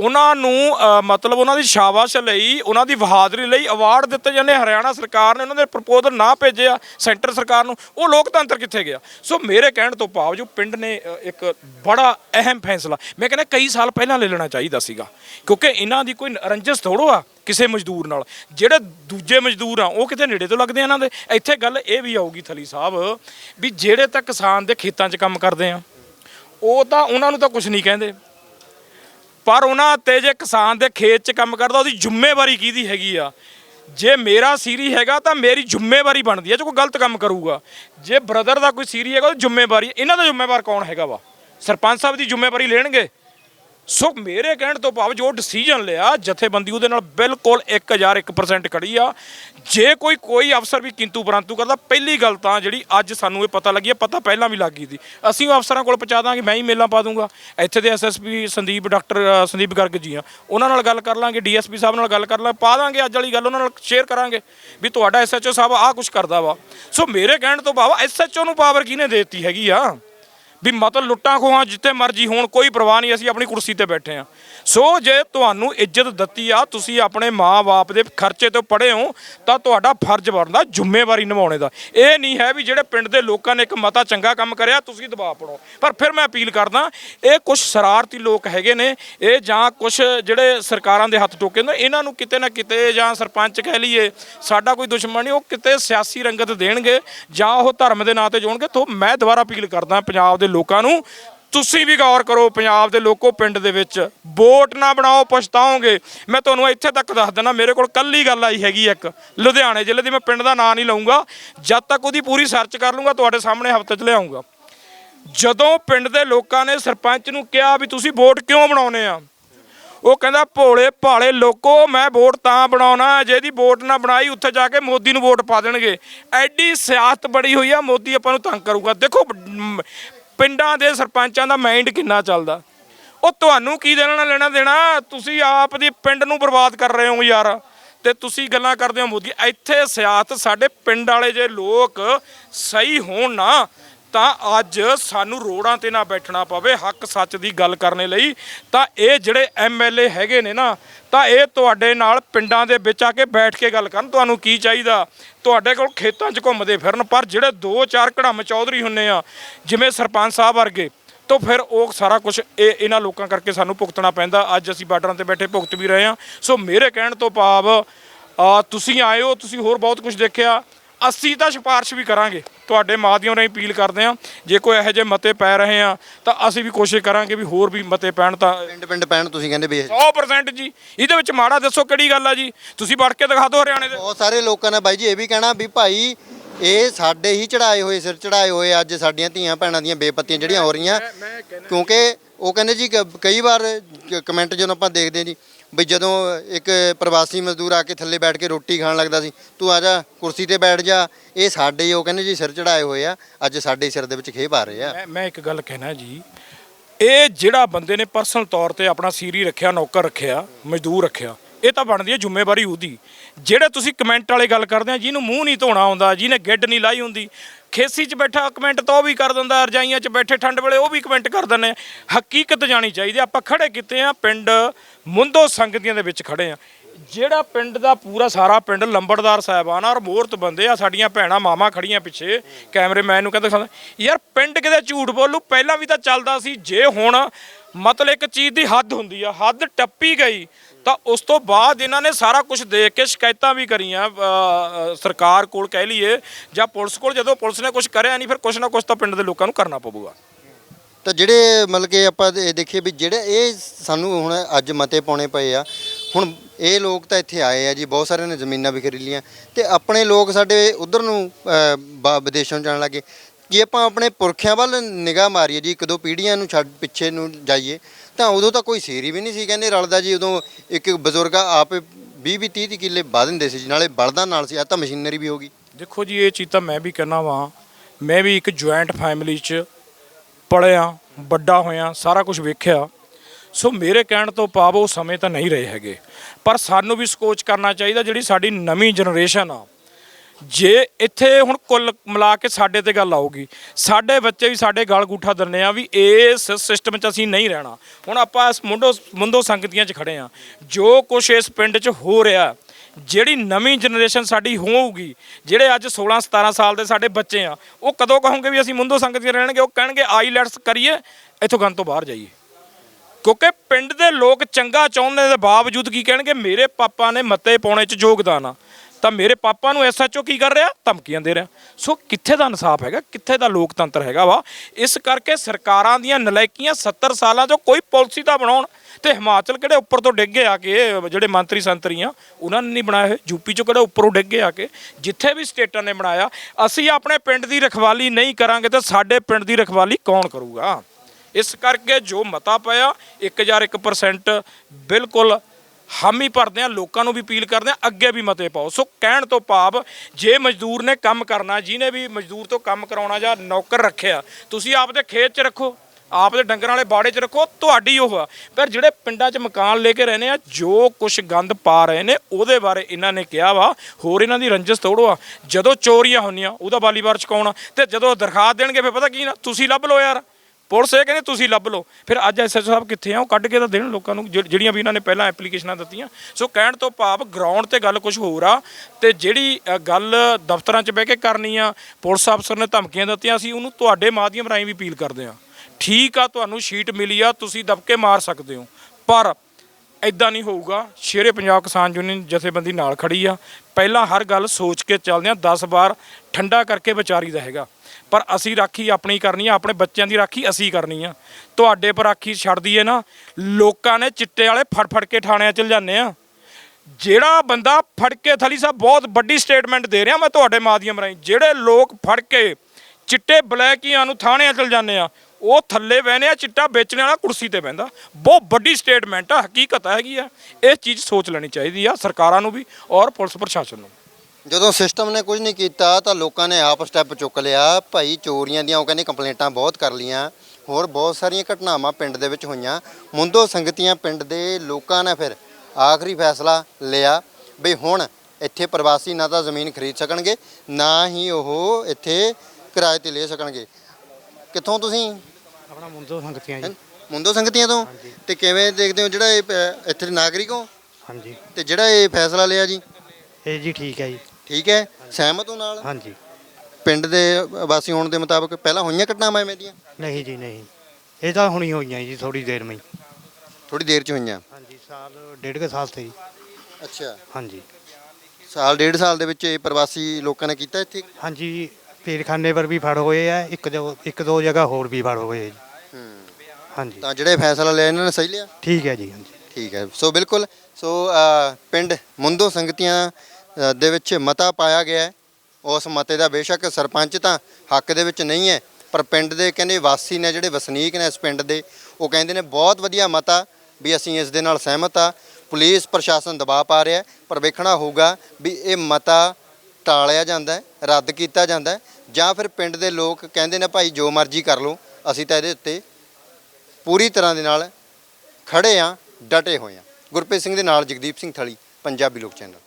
ਉਹਨਾਂ ਨੂੰ ਮਤਲਬ ਉਹਨਾਂ ਦੀ ਸ਼ਾਬਾਸ਼ ਲਈ, ਉਹਨਾਂ ਦੀ ਬਹਾਦਰੀ ਲਈ ਅਵਾਰਡ ਦਿੱਤੇ ਜਾਂਦੇ ਹਰਿਆਣਾ ਸਰਕਾਰ ਨੇ ਉਹਨਾਂ ਦੇ ਪ੍ਰਪੋਜ਼ਲ ਨਾ ਭੇਜਿਆ ਸੈਂਟਰ ਸਰਕਾਰ ਨੂੰ। ਉਹ ਲੋਕਤੰਤਰ ਕਿੱਥੇ ਗਿਆ? ਸੋ ਮੇਰੇ ਕਹਿਣ ਤੋਂ ਭਾਵ ਜੋ ਪਿੰਡ ਨੇ ਇੱਕ ਬੜਾ ਅਹਿਮ ਫੈਸਲਾ, ਮੈਂ ਕਹਿੰਦਾ ਕਈ ਸਾਲ ਪਹਿਲਾਂ ਲੈ ਲੈਣਾ ਚਾਹੀਦਾ ਸੀਗਾ। ਕਿਉਂਕਿ ਇਹਨਾਂ ਦੀ ਕੋਈ ਰੰਜਸ ਥੋੜੋ ਆ ਕਿਸੇ ਮਜ਼ਦੂਰ ਨਾਲ। ਜਿਹੜੇ ਦੂਜੇ ਮਜ਼ਦੂਰ ਆ, ਉਹ ਕਿਤੇ ਨੇੜੇ ਤੋਂ ਲੱਗਦੇ ਆ ਇਹਨਾਂ ਦੇ। ਇੱਥੇ ਗੱਲ ਇਹ ਵੀ ਆਊਗੀ ਥਲੀ ਸਾਹਿਬ, ਵੀ ਜਿਹੜੇ ਤਾਂ ਕਿਸਾਨ ਦੇ ਖੇਤਾਂ 'ਚ ਕੰਮ ਕਰਦੇ ਆ, ਉਹ ਤਾਂ ਉਹਨਾਂ ਨੂੰ ਤਾਂ ਕੁਝ ਨਹੀਂ ਕਹਿੰਦੇ। ਪਰ ਉਹਨਾਂ ਤੇ ਜੇ ਕਿਸਾਨ ਦੇ ਖੇਤ 'ਚ ਕੰਮ ਕਰਦਾ, ਉਹਦੀ ਜ਼ਿੰਮੇਵਾਰੀ ਕਿਹਦੀ ਹੈਗੀ ਆ? ਜੇ ਮੇਰਾ ਸੀਰੀ ਹੈਗਾ ਤਾਂ ਮੇਰੀ ਜ਼ਿੰਮੇਵਾਰੀ ਬਣਦੀ ਹੈ ਜੇ ਕੋਈ ਗਲਤ ਕੰਮ ਕਰੂਗਾ। ਜੇ ਬ੍ਰਦਰ ਦਾ ਕੋਈ ਸੀਰੀ ਹੈਗਾ ਉਹ ਜ਼ਿੰਮੇਵਾਰੀ, ਇਹਨਾਂ ਦਾ ਜ਼ਿੰਮੇਵਾਰ ਕੌਣ ਹੈਗਾ ਵਾ? ਸਰਪੰਚ ਸਾਹਿਬ ਦੀ ਜ਼ਿੰਮੇਵਾਰੀ ਲੈਣਗੇ? ਸੋ ਮੇਰੇ ਕਹਿਣ ਤੋਂ ਭਾਵ ਜੋ ਡਿਸੀਜਨ ਲਿਆ, ਜਥੇਬੰਦੀ ਉਹਦੇ ਨਾਲ ਬਿਲਕੁਲ 1001% ਖੜੀ ਆ। ਜੇ ਕੋਈ ਕੋਈ ਅਫਸਰ ਵੀ ਕਿੰਤੂ ਪਰੰਤੂ ਕਰਦਾ, ਪਹਿਲੀ ਗੱਲ ਤਾਂ ਜਿਹੜੀ ਅੱਜ ਸਾਨੂੰ ਇਹ ਪਤਾ ਲੱਗੀ ਹੈ ਪਤਾ ਪਹਿਲਾਂ ਵੀ ਲੱਗ ਗਈ ਸੀ। ਅਸੀਂ ਉਹ ਅਫਸਰਾਂ ਕੋਲ ਪਹੁੰਚਾ ਦਾਂਗੇ, ਮੈਂ ਹੀ ਮੇਲਾਂ ਪਾ ਦੂੰਗਾ। ਇੱਥੇ ਦੇ ਐਸਐਸਪੀ ਸੰਦੀਪ ਡਾਕਟਰ ਸੰਦੀਪ ਗਰਗ ਜੀ ਆ। ਉਹਨਾਂ ਨਾਲ ਗੱਲ ਕਰ ਲਾਂਗੇ ਡੀਐਸਪੀ ਸਾਹਿਬ ਨਾਲ ਗੱਲ ਕਰ ਲਾਂ, ਪਾ ਦਾਂਗੇ ਅੱਜ ਵਾਲੀ ਗੱਲ, ਉਹਨਾਂ ਨਾਲ ਸ਼ੇਅਰ ਕਰਾਂਗੇ ਵੀ ਤੁਹਾਡਾ ਐਸਐਚਓ ਸਾਹਿਬ ਆਹ ਕੁਝ ਕਰਦਾ ਵਾ। ਸੋ ਮੇਰੇ ਕਹਿਣ ਤੋਂ ਭਾਵ ਐਸਐਚਓ ਨੂੰ ਪਾਵਰ ਕਿਹਨੇ ਦੇ ਦਿੱਤੀ ਹੈਗੀ ਆ? ਵੀ ਮਤਲਬ ਲੁੱਟਾਂ ਖੋਹਾਂ ਜਿੱਥੇ ਮਰਜ਼ੀ ਹੋਣ, ਕੋਈ ਪਰਵਾਹ ਨਹੀਂ, ਅਸੀਂ ਆਪਣੀ ਕੁਰਸੀ ਤੇ ਬੈਠੇ ਆ ਸੋ ਜੇ ਤੁਹਾਨੂੰ ਇੱਜ਼ਤ ਦਿੱਤੀ ਆ, ਤੁਸੀਂ ਆਪਣੇ ਮਾਂ-ਬਾਪ ਦੇ ਖਰਚੇ ਤੋਂ ਪੜੇ ਹੋ, ਤਾਂ ਤੁਹਾਡਾ ਫਰਜ਼ ਬਣਦਾ ਜ਼ਿੰਮੇਵਾਰੀ ਨਿਭਾਉਣੇ ਦਾ। ਇਹ ਨਹੀਂ ਹੈ ਵੀ ਜਿਹੜੇ ਪਿੰਡ ਦੇ ਲੋਕਾਂ ਨੇ ਇੱਕ ਮਤਾ ਚੰਗਾ ਕੰਮ ਕਰਿਆ, ਤੁਸੀਂ ਦਬਾਅ ਪਾਓ ਪਰ ਫਿਰ ਮੈਂ ਅਪੀਲ ਕਰਦਾ, ਇਹ ਕੁਝ ਸ਼ਰਾਰਤੀ ਲੋਕ ਹੈਗੇ ਨੇ, ਇਹ ਜਾਂ ਕੁਝ ਜਿਹੜੇ ਸਰਕਾਰਾਂ ਦੇ ਹੱਥ ਟੋਕੇ ਨੇ, ਇਹਨਾਂ ਨੂੰ ਕਿਤੇ ਨਾ ਕਿਤੇ ਜਾਂ ਸਰਪੰਚ ਕਹਿ ਲਈਏ, ਸਾਡਾ ਕੋਈ ਦੁਸ਼ਮਣ ਨਹੀਂ, ਉਹ ਕਿਤੇ ਸਿਆਸੀ ਰੰਗਤ ਦੇਣਗੇ ਜਾਂ ਉਹ ਧਰਮ ਦੇ ਨਾਂ ਤੇ ਜੋੜਨਗੇ, ਤੋਂ ਮੈਂ ਦੁਬਾਰਾ ਅਪੀਲ ਕਰਦਾ ਪੰਜਾਬ ਦੇ ਲੋਕਾਂ ਨੂੰ, ਤੁਸੀਂ ਵੀ ਗੌਰ ਕਰੋ ਪੰਜਾਬ ਦੇ ਲੋਕੋ ਪਿੰਡ ਦੇ ਵਿੱਚ ਵੋਟ ਨਾ ਬਣਾਓ, ਪਛਤਾਓਗੇ। ਮੈਂ ਤੁਹਾਨੂੰ ਇੱਥੇ ਤੱਕ ਦੱਸ ਦਿੰਦਾ, ਮੇਰੇ ਕੋਲ ਕੱਲੀ ਗੱਲ ਆਈ ਹੈਗੀ ਇੱਕ, ਲੁਧਿਆਣੇ ਜ਼ਿਲ੍ਹੇ ਦੀ ਮੈਂ ਪਿੰਡ ਦਾ ਨਾਂ ਨਹੀਂ ਲਵਾਂਗਾ ਜਦ ਤੱਕ ਉਹਦੀ ਪੂਰੀ ਸਰਚ ਕਰ ਲੂੰਗਾ ਤੁਹਾਡੇ ਸਾਹਮਣੇ ਹਫ਼ਤੇ 'ਚ ਲਿਆਉਂਗਾ ਜਦੋਂ ਪਿੰਡ ਦੇ ਲੋਕਾਂ ਨੇ ਸਰਪੰਚ ਨੂੰ ਕਿਹਾ ਵੀ ਤੁਸੀਂ ਵੋਟ ਕਿਉਂ ਬਣਾਉਨੇ ਆ, ਉਹ ਕਹਿੰਦਾ ਭੋਲੇ ਭਾਲੇ ਲੋਕੋ, ਮੈਂ ਵੋਟ ਤਾਂ ਬਣਾਉਣਾ ਜਿਹਦੀ ਵੋਟ ਨਾ ਬਣਾਈ, ਉੱਥੇ ਜਾ ਕੇ ਮੋਦੀ ਨੂੰ ਵੋਟ ਪਾ ਦੇਣਗੇ। ਐਡੀ ਸਿਆਸਤ ਬੜੀ ਹੋਈ ਆ, ਮੋਦੀ ਆਪਾਂ ਨੂੰ ਤੰਗ ਕਰੂਗਾ। ਦੇਖੋ ਪਿੰਡਾਂ ਦੇ ਸਰਪੰਚਾਂ ਦਾ ਮਾਈਂਡ ਕਿੰਨਾ ਚੱਲਦਾ? ਉਹ ਤੁਹਾਨੂੰ ਕੀ ਦੇਣਾ ਲੈਣਾ ਦੇਣਾ? ਤੁਸੀਂ ਆਪ ਦੀ ਪਿੰਡ ਨੂੰ ਬਰਬਾਦ ਕਰ ਰਹੇ ਹੋ ਯਾਰ। ਤੇ ਤੁਸੀਂ ਗੱਲਾਂ ਕਰਦੇ ਹੋ ਮੋਦੀ। ਇੱਥੇ ਸਿਆਸਤ ਸਾਡੇ ਪਿੰਡ ਵਾਲੇ ਜੇ ਲੋਕ ਸਹੀ ਹੋਣ ਨਾ ਤਾਂ ਅੱਜ ਸਾਨੂੰ ਰੋੜਾਂ ਤੇ ਨਾ ਬੈਠਣਾ ਪਵੇ, ਹੱਕ ਸੱਚ ਦੀ ਗੱਲ ਕਰਨ ਲਈ। ਤਾਂ ਇਹ ਜਿਹੜੇ ਐਮਐਲਏ ਹੈਗੇ ਨੇ ਨਾ, ਤਾਂ ਇਹ ਤੁਹਾਡੇ ਨਾਲ ਪਿੰਡਾਂ ਦੇ ਵਿੱਚ ਆ ਕੇ ਬੈਠ ਕੇ ਗੱਲ ਕਰਨ। ਤੁਹਾਨੂੰ ਕੀ ਚਾਹੀਦਾ? ਤੁਹਾਡੇ ਕੋਲ ਖੇਤਾਂ 'ਚ ਘੁੰਮਦੇ ਫਿਰਨ, ਪਰ ਜਿਹੜੇ ਦੋ ਚਾਰ ਕੜਮ ਚੌਧਰੀ ਹੁੰਨੇ ਆ, ਜਿਵੇਂ ਸਰਪੰਚ ਸਾਹਿਬ ਵਰਗੇ, ਤਾਂ ਫਿਰ ਉਹ ਸਾਰਾ ਕੁਝ ਇਹ ਇਹਨਾਂ ਲੋਕਾਂ ਕਰਕੇ ਸਾਨੂੰ ਭੁਗਤਣਾ ਪੈਂਦਾ। ਅੱਜ ਅਸੀਂ ਬਾਰਡਰਾਂ ਤੇ ਬੈਠੇ ਭੁਗਤ ਵੀ ਰਹੇ ਹਾਂ। ਸੋ ਮੇਰੇ ਕਹਿਣ ਤੋਂ ਭਾਵ ਤੁਸੀਂ ਆਏ ਹੋ, ਤੁਸੀਂ ਹੋਰ ਬਹੁਤ ਕੁਝ ਦੇਖਿਆ। ਅਸੀਂ ਤਾਂ ਸਿਫਾਰਿਸ਼ ਵੀ ਕਰਾਂਗੇ। ਤੁਹਾਡੇ ਮਾਧਿਅਮ ਰਾਹੀਂ ਅਪੀਲ ਕਰਦੇ ਹਾਂ ਜੇ ਕੋਈ ਇਹੋ ਜਿਹੇ ਮਤੇ ਪੈ ਰਹੇ ਆ ਤਾਂ ਅਸੀਂ ਵੀ ਕੋਸ਼ਿਸ਼ ਕਰਾਂਗੇ ਵੀ ਹੋਰ ਵੀ ਮਤੇ ਪੈਣ ਤਾਂ ਪਿੰਡ ਪਿੰਡ ਪੈਣ ਤੁਸੀਂ ਕਹਿੰਦੇ ਵੀ ਇਹ 100% ਜੀ। ਇਹਦੇ ਵਿੱਚ ਮਾੜਾ ਦੱਸੋ ਕਿਹੜੀ ਗੱਲ ਆ ਜੀ? ਤੁਸੀਂ ਵੜ ਕੇ ਦਿਖਾ ਦਿਓ ਹਰਿਆਣੇ ਦੇ। ਬਹੁਤ ਸਾਰੇ ਲੋਕਾਂ ਨੇ ਬਾਈ ਜੀ ਇਹ ਵੀ ਕਹਿਣਾ ਵੀ ਭਾਈ ਇਹ ਸਾਡੇ ਹੀ ਚੜਾਏ ਹੋਏ ਸਿਰ ਚੜਾਏ ਹੋਏ ਅੱਜ ਸਾਡੀਆਂ ਧੀਆਂ ਭੈਣਾਂ ਦੀਆਂ ਬੇਪੱਤੀਆਂ ਜਿਹੜੀਆਂ ਹੋ ਰਹੀਆਂ। ਕਿਉਂਕਿ ਉਹ ਕਹਿੰਦੇ ਜੀ ਕ- ਕਈ ਵਾਰ ਕ- ਕਮੈਂਟ ਜਦੋਂ ਆਪਾਂ ਦੇਖਦੇ ਹਾਂ ਜੀ ਬਈ ਜਦੋਂ ਇੱਕ ਪ੍ਰਵਾਸੀ ਮਜ਼ਦੂਰ ਆ ਕੇ ਥੱਲੇ ਬੈਠ ਕੇ ਰੋਟੀ ਖਾਣ ਲੱਗਦਾ ਸੀ, ਤੂੰ ਆ ਜਾ, ਕੁਰਸੀ ਤੇ ਬੈਠ ਜਾ। ਇਹ ਸਾਡੇ ਉਹ ਕਹਿੰਦੇ ਜੀ ਸਿਰ ਚੜਾਏ ਹੋਏ ਆ, ਅੱਜ ਸਾਡੇ ਸਿਰ ਦੇ ਵਿੱਚ ਖੇਪ ਆ ਰਹੇ ਆ। ਮੈਂ ਮੈਂ ਇੱਕ ਗੱਲ ਕਹਿਣਾ ਜੀ, ਇਹ ਜਿਹੜਾ ਬੰਦੇ ਨੇ ਪਰਸਨਲ ਤੌਰ ਤੇ ਆਪਣਾ ਸੀਰੀ ਰੱਖਿਆ, ਨੌਕਰ ਰੱਖਿਆ, ਮਜ਼ਦੂਰ ਰੱਖਿਆ, ਇਹ ਤਾਂ ਬਣਦੀ ਹੈ ਜ਼ਿੰਮੇਵਾਰੀ ਉਹਦੀ। ਜਿਹੜੇ ਤੁਸੀਂ ਕਮੈਂਟ ਵਾਲੇ ਗੱਲ ਕਰਦੇ ਆ, ਜਿਹਨੂੰ ਮੂੰਹ ਨਹੀਂ ਧੋਣਾ ਆਉਂਦਾ, ਜਿਹਨੇ ਗਿੱਡ ਨਹੀਂ ਲਾਈ ਹੁੰਦੀ ਖੇਸੀ 'ਚ ਬੈਠਾ ਕਮੈਂਟ ਤਾਂ ਉਹ ਵੀ ਕਰ ਦਿੰਦਾ, ਰਜਾਈਆਂ 'ਚ ਬੈਠੇ, ਠੰਡ ਵੇਲੇ ਉਹ ਵੀ ਕਮੈਂਟ ਕਰ ਦਿੰਦੇ ਆ। ਹਕੀਕਤ ਜਾਣੀ ਚਾਹੀਦੀ ਆ। ਆਪਾਂ ਖੜੇ ਕਿਤੇ ਆ, ਪਿੰਡ ਮੁੰਦੋ ਸੰਗਤੀਆਂ ਦੇ ਵਿੱਚ ਖੜੇ ਆ ਜਿਹੜਾ ਪਿੰਡ ਦਾ ਪੂਰਾ ਸਾਰਾ ਪਿੰਡ ਲੰਬੜਦਾਰ ਸਾਹਿਬਾਨ ਔਰ ਮੋਹਰਤ ਬੰਦੇ ਆ, ਸਾਡੀਆਂ ਭੈਣਾਂ ਮਾਮਾ ਖੜੀਆਂ ਪਿੱਛੇ, ਕੈਮਰੇਮੈਨ ਨੂੰ ਕਹਿੰਦੇ ਯਾਰ ਪਿੰਡ ਕਿਤੇ ਝੂਠ ਬੋਲੂ ਪਹਿਲਾਂ ਵੀ ਤਾਂ ਚੱਲਦਾ ਸੀ, ਜੇ ਹੁਣ ਮਤਲਬ ਇੱਕ ਚੀਜ਼ ਦੀ ਹੱਦ ਹੁੰਦੀ ਆ, ਹੱਦ ਟੱਪੀ ਗਈ ਤਾਂ ਉਸ ਤੋਂ ਬਾਅਦ ਇਹਨਾਂ ਨੇ ਸਾਰਾ ਕੁਝ ਦੇਖ ਕੇ ਸ਼ਿਕਾਇਤਾਂ ਵੀ ਕਰੀਆਂ ਸਰਕਾਰ ਕੋਲ ਕਹਿ ਲਈਏ ਜਾਂ ਪੁਲਿਸ ਕੋਲ, ਜਦੋਂ ਪੁਲਿਸ ਨੇ ਕੁਝ ਕਰਿਆ ਨਹੀਂ, ਫਿਰ ਕੁਝ ਨਾ ਕੁਝ ਤਾਂ ਪਿੰਡ ਦੇ ਲੋਕਾਂ ਨੂੰ ਕਰਨਾ ਪਊਗਾ। ਤਾਂ ਜਿਹੜੇ ਮਤਲਬ ਕਿ ਆਪਾਂ ਇਹ ਦੇਖੀਏ ਵੀ ਜਿਹੜੇ ਇਹ ਸਾਨੂੰ ਹੁਣ ਅੱਜ ਮਤੇ ਪਾਉਣੇ ਪਏ ਆ, ਹੁਣ ਇਹ ਲੋਕ ਤਾਂ ਇੱਥੇ ਆਏ ਆ ਜੀ, ਬਹੁਤ ਸਾਰਿਆਂ ਨੇ ਜ਼ਮੀਨਾਂ ਵੀ ਖਰੀਦ ਲੀਆਂ ਤੇ ਆਪਣੇ ਲੋਕ ਸਾਡੇ ਉਧਰ ਨੂੰ ਵਿਦੇਸ਼ਾਂ ਨੂੰ ਜਾਣ ਲੱਗੇ। ਜੇ ਆਪਾਂ ਆਪਣੇ ਪੁਰਖਿਆਂ ਵੱਲ ਨਿਗਾਹ ਮਾਰੀਏ ਜੀ ਇੱਕ ਦੋ ਪੀੜ੍ਹੀਆਂ ਨੂੰ ਛੱਡ ਪਿੱਛੇ ਨੂੰ ਜਾਈਏ ਤਾਂ ਉਦੋਂ ਤਾਂ ਕੋਈ ਸੇਰੀ ਵੀ ਨਹੀਂ ਸੀ। ਕਹਿੰਦੇ ਰਲਦਾ ਜੀ ਉਦੋਂ ਇੱਕ ਇੱਕ ਬਜ਼ੁਰਗ ਆਪੇ 20 20 30 ਕਿੱਲੇ ਵਾਹ ਦਿੰਦੇ ਸੀ ਜੀ, ਨਾਲੇ ਬਲਦਾਂ ਨਾਲ ਸੀ। ਆ ਤਾਂ ਮਸ਼ੀਨਰੀ ਵੀ ਹੋ ਗਈ। ਦੇਖੋ ਜੀ ਇਹ ਚੀਜ਼ ਤਾਂ ਮੈਂ ਵੀ ਕਹਿਣਾ ਵਾਂ। ਮੈਂ ਵੀ ਇੱਕ ਜੁਆਇੰਟ ਫੈਮਿਲੀ 'ਚ ਪੜਿਆ ਵੱਡਾ ਹੋਇਆ ਸਾਰਾ ਕੁਝ ਵੇਖਿਆ। ਸੋ ਮੇਰੇ ਕਹਿਣ ਤੋਂ ਭਾਵ ਉਹ ਸਮੇਂ ਤਾਂ ਨਹੀਂ ਰਹੇ ਹੈਗੇ। ਪਰ ਸਾਨੂੰ ਵੀ ਸੋਚ ਕਰਨਾ ਚਾਹੀਦਾ ਜਿਹੜੀ ਸਾਡੀ ਨਵੀਂ ਜਨਰੇਸ਼ਨ ਆ। ਜੇ ਇੱਥੇ ਹੁਣ ਕੁੱਲ ਮਿਲਾ ਕੇ ਸਾਡੇ ਤੇ ਗੱਲ ਆਊਗੀ, ਸਾਡੇ ਬੱਚੇ ਵੀ ਸਾਡੇ ਗਾਲ ਗੂਠਾ ਦਿੰਦੇ ਆ ਵੀ ਇਸ ਸਿਸਟਮ 'ਚ ਅਸੀਂ ਨਹੀਂ ਰਹਿਣਾ। ਹੁਣ ਆਪਾਂ ਇਸ ਮੁੰਡੋ ਮੁੰਡੋ ਸੰਗਤੀਆਂ 'ਚ ਖੜੇ ਆ। ਜੋ ਕੁਝ ਇਸ ਪਿੰਡ 'ਚ ਹੋ ਰਿਹਾ, ਜਿਹੜੀ ਨਵੀਂ ਜਨਰੇਸ਼ਨ ਸਾਡੀ ਹੋਊਗੀ, ਜਿਹੜੇ ਅੱਜ 16 17 ਸਾਲ ਦੇ ਸਾਡੇ ਬੱਚੇ ਆ, ਉਹ ਕਦੋਂ ਕਹੋਗੇ ਵੀ ਅਸੀਂ ਮੁੰਡੋ ਸੰਗਤੀਆਂ ਰਹਿਣਗੇ? ਉਹ ਕਹਿਣਗੇ ਆਈਲੈਟਸ ਕਰੀਏ, ਇੱਥੋਂ ਗੰਨ ਤੋਂ ਬਾਹਰ ਜਾਈਏ। ਕਿਉਂਕਿ ਪਿੰਡ ਦੇ ਲੋਕ ਚੰਗਾ ਚਾਹੁੰਦੇ ਦੇ ਬਾਵਜੂਦ ਕੀ ਕਹਿਣਗੇ, ਮੇਰੇ ਪਾਪਾ ਨੇ ਮੱਤੇ ਪਾਉਣੇ 'ਚ ਯੋਗਦਾਨ ਆ। ਤਾਂ ਮੇਰੇ ਪਾਪਾ ਨੂੰ ਐਸਐਚਓ ਕੀ ਕਰ ਰਿਹਾ? ਧਮਕੀਆਂ ਦੇ ਰਿਹਾ। ਸੋ ਕਿੱਥੇ ਦਾ ਇਨਸਾਫ ਹੈਗਾ? ਕਿੱਥੇ ਦਾ ਲੋਕਤੰਤਰ ਹੈਗਾ ਵਾ? ਇਸ ਕਰਕੇ ਸਰਕਾਰਾਂ ਦੀਆਂ ਨਲਾਇਕੀਆਂ 70 ਸਾਲਾਂ 'ਚੋਂ ਕੋਈ ਪਾਲਿਸੀ ਤਾਂ ਬਣਾਉਣ ਤੇ ਹਿਮਾਚਲ ਕਿਹੜੇ ਉੱਪਰ ਤੋਂ ਡਿੱਗੇ ਆ ਕੇ, ਜਿਹੜੇ ਮੰਤਰੀ ਸੰਤਰੀ ਆ, ਉਹਨਾਂ ਨੇ ਨਹੀਂ ਬਣਾਏ ਇਹ ਯੂਪੀ 'ਚੋਂ ਕਿਹੜਾ ਉੱਪਰੋਂ ਡਿੱਗੇ ਆ ਕੇ? ਜਿੱਥੇ ਵੀ ਸਟੇਟਾਂ ਨੇ ਬਣਾਇਆ, ਅਸੀਂ ਆਪਣੇ ਪਿੰਡ ਦੀ ਰਖਵਾਲੀ ਨਹੀਂ ਕਰਾਂਗੇ ਤਾਂ ਸਾਡੇ ਪਿੰਡ ਦੀ ਰਖਵਾਲੀ ਕੌਣ ਕਰੂਗਾ? ਇਸ ਕਰਕੇ ਜੋ ਮਤਾ ਪਿਆ 1001% ਬਿਲਕੁਲ ਹਾਮੀ ਭਰਦੇ ਆ, ਲੋਕਾਂ ਨੂੰ ਵੀ ਅਪੀਲ ਕਰਦੇ ਆ, ਅੱਗੇ ਵੀ ਮਤੇ ਪਾਓ। ਸੋ ਕਹਿਣ ਤੋਂ ਭਾਵ, ਜੇ ਮਜ਼ਦੂਰ ਨੇ ਕੰਮ ਕਰਨਾ, ਜਿਹਨੇ ਵੀ ਮਜ਼ਦੂਰ ਤੋਂ ਕੰਮ ਕਰਾਉਣਾ ਜਾਂ ਨੌਕਰ ਰੱਖਿਆ, ਤੁਸੀਂ ਆਪਦੇ ਖੇਤ 'ਚ ਰੱਖੋ, ਆਪਦੇ ਡੰਗਰਾਂ ਵਾਲੇ ਬਾੜੇ 'ਚ ਰੱਖੋ ਤੁਹਾਡੀ ਉਹ ਆ। ਪਰ ਜਿਹੜੇ ਪਿੰਡਾਂ 'ਚ ਮਕਾਨ ਲੈ ਕੇ ਰਹਿੰਦੇ ਆ, ਜੋ ਕੁਛ ਗੰਦ ਪਾ ਰਹੇ ਨੇ, ਉਹਦੇ ਬਾਰੇ ਇਹਨਾਂ ਨੇ ਕਿਹਾ ਵਾ, ਹੋਰ ਇਹਨਾਂ ਦੀ ਰੰਜਸ ਤੋੜੋ ਆ। ਜਦੋਂ ਚੋਰੀਆਂ ਹੁੰਦੀਆਂ, ਉਹਦਾ ਵਾਲੀਬਾਰ ਚਕਾਉਣਾ ਤੇ ਜਦੋਂ ਦਰਖਾਸਤ ਦੇਣਗੇ, ਫਿਰ ਪਤਾ ਕੀ ਨਾ, ਤੁਸੀਂ ਲੱਭ ਲਓ ਯਾਰ। ਪੁਲਿਸ ਇਹ ਕਹਿੰਦੇ ਤੁਸੀਂ ਲੱਭ ਲਓ। ਫਿਰ ਅੱਜ ਐਸਐਚਓ ਸਾਹਿਬ ਕਿੱਥੇ ਆ? ਉਹ ਕੱਢ ਕੇ ਤਾਂ ਦੇਣ ਲੋਕਾਂ ਨੂੰ ਜਿਹ- ਜਿਹੜੀਆਂ ਵੀ ਇਹਨਾਂ ਨੇ ਪਹਿਲਾਂ ਐਪਲੀਕੇਸ਼ਨਾਂ ਦਿੱਤੀਆਂ। ਸੋ ਕਹਿਣ ਤੋਂ ਭਾਵ ਗਰਾਊਂਡ ਤੇ ਗੱਲ ਕੁਝ ਹੋਰ ਆ ਤੇ ਜਿਹੜੀ ਅ, ਗੱਲ ਦਫ਼ਤਰਾਂ 'ਚ ਬਹਿ ਕੇ ਕਰਨੀ ਆ ਪੁਲਿਸ ਅਫਸਰ ਨੇ ਧਮਕੀਆਂ ਦਿੱਤੀਆਂ ਅਸੀਂ ਉਹਨੂੰ ਤੁਹਾਡੇ ਮਾਧਿਅਮ ਰਾਹੀਂ ਵੀ ਅਪੀਲ ਕਰਦੇ ਆ। ਠੀਕ ਆ ਤੁਹਾਨੂੰ ਸ਼ੀਟ ਮਿਲੀ ਆ ਤੁਸੀਂ ਦਬਕੇ ਮਾਰ ਸਕਦੇ ਹੋ। ਪਰ ਐਦਾਂ ਨਹੀਂ ਹੋਊਗਾ। ਸ਼ੇਰੇ ਪੰਜਾਬ ਕਿਸਾਨ ਯੂਨੀਅਨ ਜਥੇਬੰਦੀ ਨਾਲ ਖੜੀ ਆ। ਪਹਿਲਾਂ ਹਰ ਗੱਲ ਸੋਚ ਕੇ ਚੱਲਦੇ ਆ 10 ਵਾਰ ਠੰਡਾ ਕਰਕੇ ਵਿਚਾਰੀ ਦਾ ਹੈਗਾ। ਪਰ ਅਸੀਂ ਰਾਖੀ ਆਪਣੀ ਕਰਨੀ ਆ, ਆਪਣੇ ਬੱਚਿਆਂ ਦੀ ਰਾਖੀ ਅਸੀਂ ਕਰਨੀ ਆ। ਤੁਹਾਡੇ ਪਰ ਰਾਖੀ ਛੱਡ ਦਈਏ ਨਾ, ਲੋਕਾਂ ਨੇ ਚਿੱਟੇ ਵਾਲੇ ਫੜ ਫੜ ਕੇ ਥਾਣਿਆਂ 'ਚ ਜਾਂਦੇ ਆ। ਜਿਹੜਾ ਬੰਦਾ ਫੜ ਕੇ ਥਲੀ ਸਾਹਿਬ ਬਹੁਤ ਵੱਡੀ ਸਟੇਟਮੈਂਟ ਦੇ ਰਿਹਾ, ਮੈਂ ਤੁਹਾਡੇ ਮਾਧਿਅਮ ਰਾਹੀਂ। ਜਿਹੜੇ ਲੋਕ ਫੜ ਕੇ ਚਿੱਟੇ ਬਲੈਕੀਆਂ ਨੂੰ ਥਾਣਿਆਂ ਚਲ ਜਾਂਦੇ ਆ, ਉਹ ਥੱਲੇ ਬਹਿਨੇ ਆ, ਚਿੱਟਾ ਵੇਚਣ ਵਾਲਾ ਕੁਰਸੀ ਤੇ ਬਹਿੰਦਾ। ਬਹੁਤ ਵੱਡੀ ਸਟੇਟਮੈਂਟ ਆ, ਹਕੀਕਤ ਹੈਗੀ ਆ। ਇਹ ਚੀਜ਼ ਸੋਚ ਲੈਣੀ ਚਾਹੀਦੀ ਆ ਸਰਕਾਰਾਂ ਨੂੰ ਵੀ ਔਰ ਪੁਲਿਸ ਪ੍ਰਸ਼ਾਸਨ ਨੂੰ ਜਦੋਂ ਸਿਸਟਮ ਨੇ ਕੁਝ ਨਹੀਂ ਕੀਤਾ ਤਾਂ ਲੋਕਾਂ ਨੇ ਆਪ ਸਟੈਪ ਚੁੱਕ ਲਿਆ। ਭਾਈ ਚੋਰੀਆਂ ਦੀਆਂ ਉਹ ਕਹਿੰਦੇ ਕੰਪਲੇਂਟਾਂ ਬਹੁਤ ਕਰ ਲੀਆਂ ਹੋਰ ਬਹੁਤ ਸਾਰੀਆਂ ਘਟਨਾਵਾਂ ਪਿੰਡ ਦੇ ਵਿੱਚ ਹੋਈਆਂ। ਮੁੰਦੋ ਸੰਗਤੀਆਂ ਪਿੰਡ ਦੇ ਲੋਕਾਂ ਨੇ ਫਿਰ ਆਖਰੀ ਫੈਸਲਾ ਲਿਆ ਵੀ ਹੁਣ ਇੱਥੇ ਪ੍ਰਵਾਸੀ ਨਾ ਤਾਂ ਜ਼ਮੀਨ ਖਰੀਦ ਸਕਣਗੇ ਨਾ ਹੀ ਉਹ ਇੱਥੇ ਕਿਰਾਏ ਤੇ ਲੈ ਸਕਣਗੇ। ਕਿੱਥੋਂ ਤੁਸੀਂ? ਆਪਣਾ ਮੁੰਦੋ ਸੰਗਤੀਆਂ ਜੀ। ਮੁੰਦੋ ਸੰਗਤੀਆਂ ਤੋਂ? ਤੇ ਕਿਵੇਂ ਦੇਖਦੇ ਹੋ ਜਿਹੜਾ ਇਹ ਪ- ਇੱਥੇ ਦੇ ਨਾਗਰਿਕ ਹੋ? ਹਾਂਜੀ। ਤੇ ਜਿਹੜਾ ਇਹ ਫੈਸਲਾ ਲਿਆ ਜੀ? ਇਹ ਜੀ ਠੀਕ ਹੈ ਜੀ। ਠੀਕ ਹੈ? ਸਹਿਮਤ ਹੋ ਨਾਲ? ਹਾਂਜੀ। ਪਿੰਡ ਦੇ ਵਾਸੀ ਹੋਣ ਦੇ ਮੁਤਾਬਕ ਪਹਿਲਾਂ ਹੋਈਆਂ ਘਟਨਾਵਾਂ ਐਵੇਂ ਦੀਆਂ? ਨਹੀਂ ਜੀ ਨਹੀਂ। ਇਹ ਤਾਂ ਹੁਣੀ ਹੋਈਆਂ ਜੀ ਥੋੜੀ ਦੇਰ ਮੈਂ ਥੋੜੀ ਦੇਰ ਚ ਹੋਈਆਂ? ਹਾਂਜੀ ਸਾਲ ਡੇਢ ਕੁ ਸਾਲ ਤੇ ਜੀ। ਅੱਛਾ। ਹਾਂਜੀ। ਸਾਲ ਡੇਢ ਸਾਲ ਦੇ ਵਿੱਚ ਇਹ ਪ੍ਰਵਾਸੀ ਲੋਕਾਂ ਨੇ ਕੀਤਾ ਇੱਥੇ? ਹਾਂਜੀ ਪੀਰਖਾਨੇ ਪਰ ਵੀ ਫੜ ਹੋਏ ਆ ਇੱਕ ਦੋ ਇੱਕ ਦੋ ਜਗ੍ਹਾ ਹੋਰ ਵੀ ਫੜ ਹੋਏ ਆ ਜੀ। ਹਾਂਜੀ। ਤਾਂ ਜਿਹੜੇ ਫੈਸਲਾ ਲਿਆ ਇਹਨਾਂ ਨੇ ਸਹੀ ਲਿਆ? ਠੀਕ ਹੈ ਜੀ ਹਾਂਜੀ। ਠੀਕ ਹੈ। ਸੋ ਬਿਲਕੁਲ ਸੋ ਅ, ਪਿੰਡ ਮੁੰਦੋ ਸੰਗਤੀਆਂ ਅ, ਦੇ ਵਿੱਚ ਮਤਾ ਪਾਇਆ ਗਿਆ ਹੈ। ਉਸ ਮਤੇ ਦਾ ਬੇਸ਼ੱਕ ਸਰਪੰਚ ਤਾਂ ਹੱਕ ਦੇ ਵਿੱਚ ਨਹੀਂ ਹੈ ਪਰ ਪਿੰਡ ਦੇ ਕਹਿੰਦੇ ਵਾਸੀ ਨੇ ਜਿਹੜੇ ਵਸਨੀਕ ਨੇ ਇਸ ਪਿੰਡ ਦੇ ਉਹ ਕਹਿੰਦੇ ਨੇ ਬਹੁਤ ਵਧੀਆ ਮਤਾ ਵੀ ਅਸੀਂ ਇਸ ਦੇ ਨਾਲ ਸਹਿਮਤ ਆ ਪੁਲਿਸ ਪ੍ਰਸ਼ਾਸਨ ਦਬਾਅ ਪਾ ਰਿਹਾ ਹੈ, ਪਰ ਵੇਖਣਾ ਹੋਊਗਾ ਵੀ ਇਹ ਮਤਾ ਟਾਲਿਆ ਜਾਂਦਾ ਹੈ ਰੱਦ ਕੀਤਾ ਜਾਂਦਾ ਹੈ ਜਾਂ ਫਿਰ ਪਿੰਡ ਦੇ ਲੋਕ ਕਹਿੰਦੇ ਨੇ ਭਾਈ ਜੋ ਮਰਜ਼ੀ ਕਰ ਲਓ ਅਸੀਂ ਤਾਂ ਇਹਦੇ ਉੱਤੇ ਪੂਰੀ ਤਰ੍ਹਾਂ ਦੇ ਨਾਲ ਖੜੇ ਆ ਡਟੇ ਹੋਏ ਆ ਗੁਰਪ੍ਰੀਤ ਸਿੰਘ ਦੇ ਨਾਲ ਜਗਦੀਪ ਸਿੰਘ ਥਲੀ ਪੰਜਾਬੀ ਲੋਕ ਚੈਨਲ।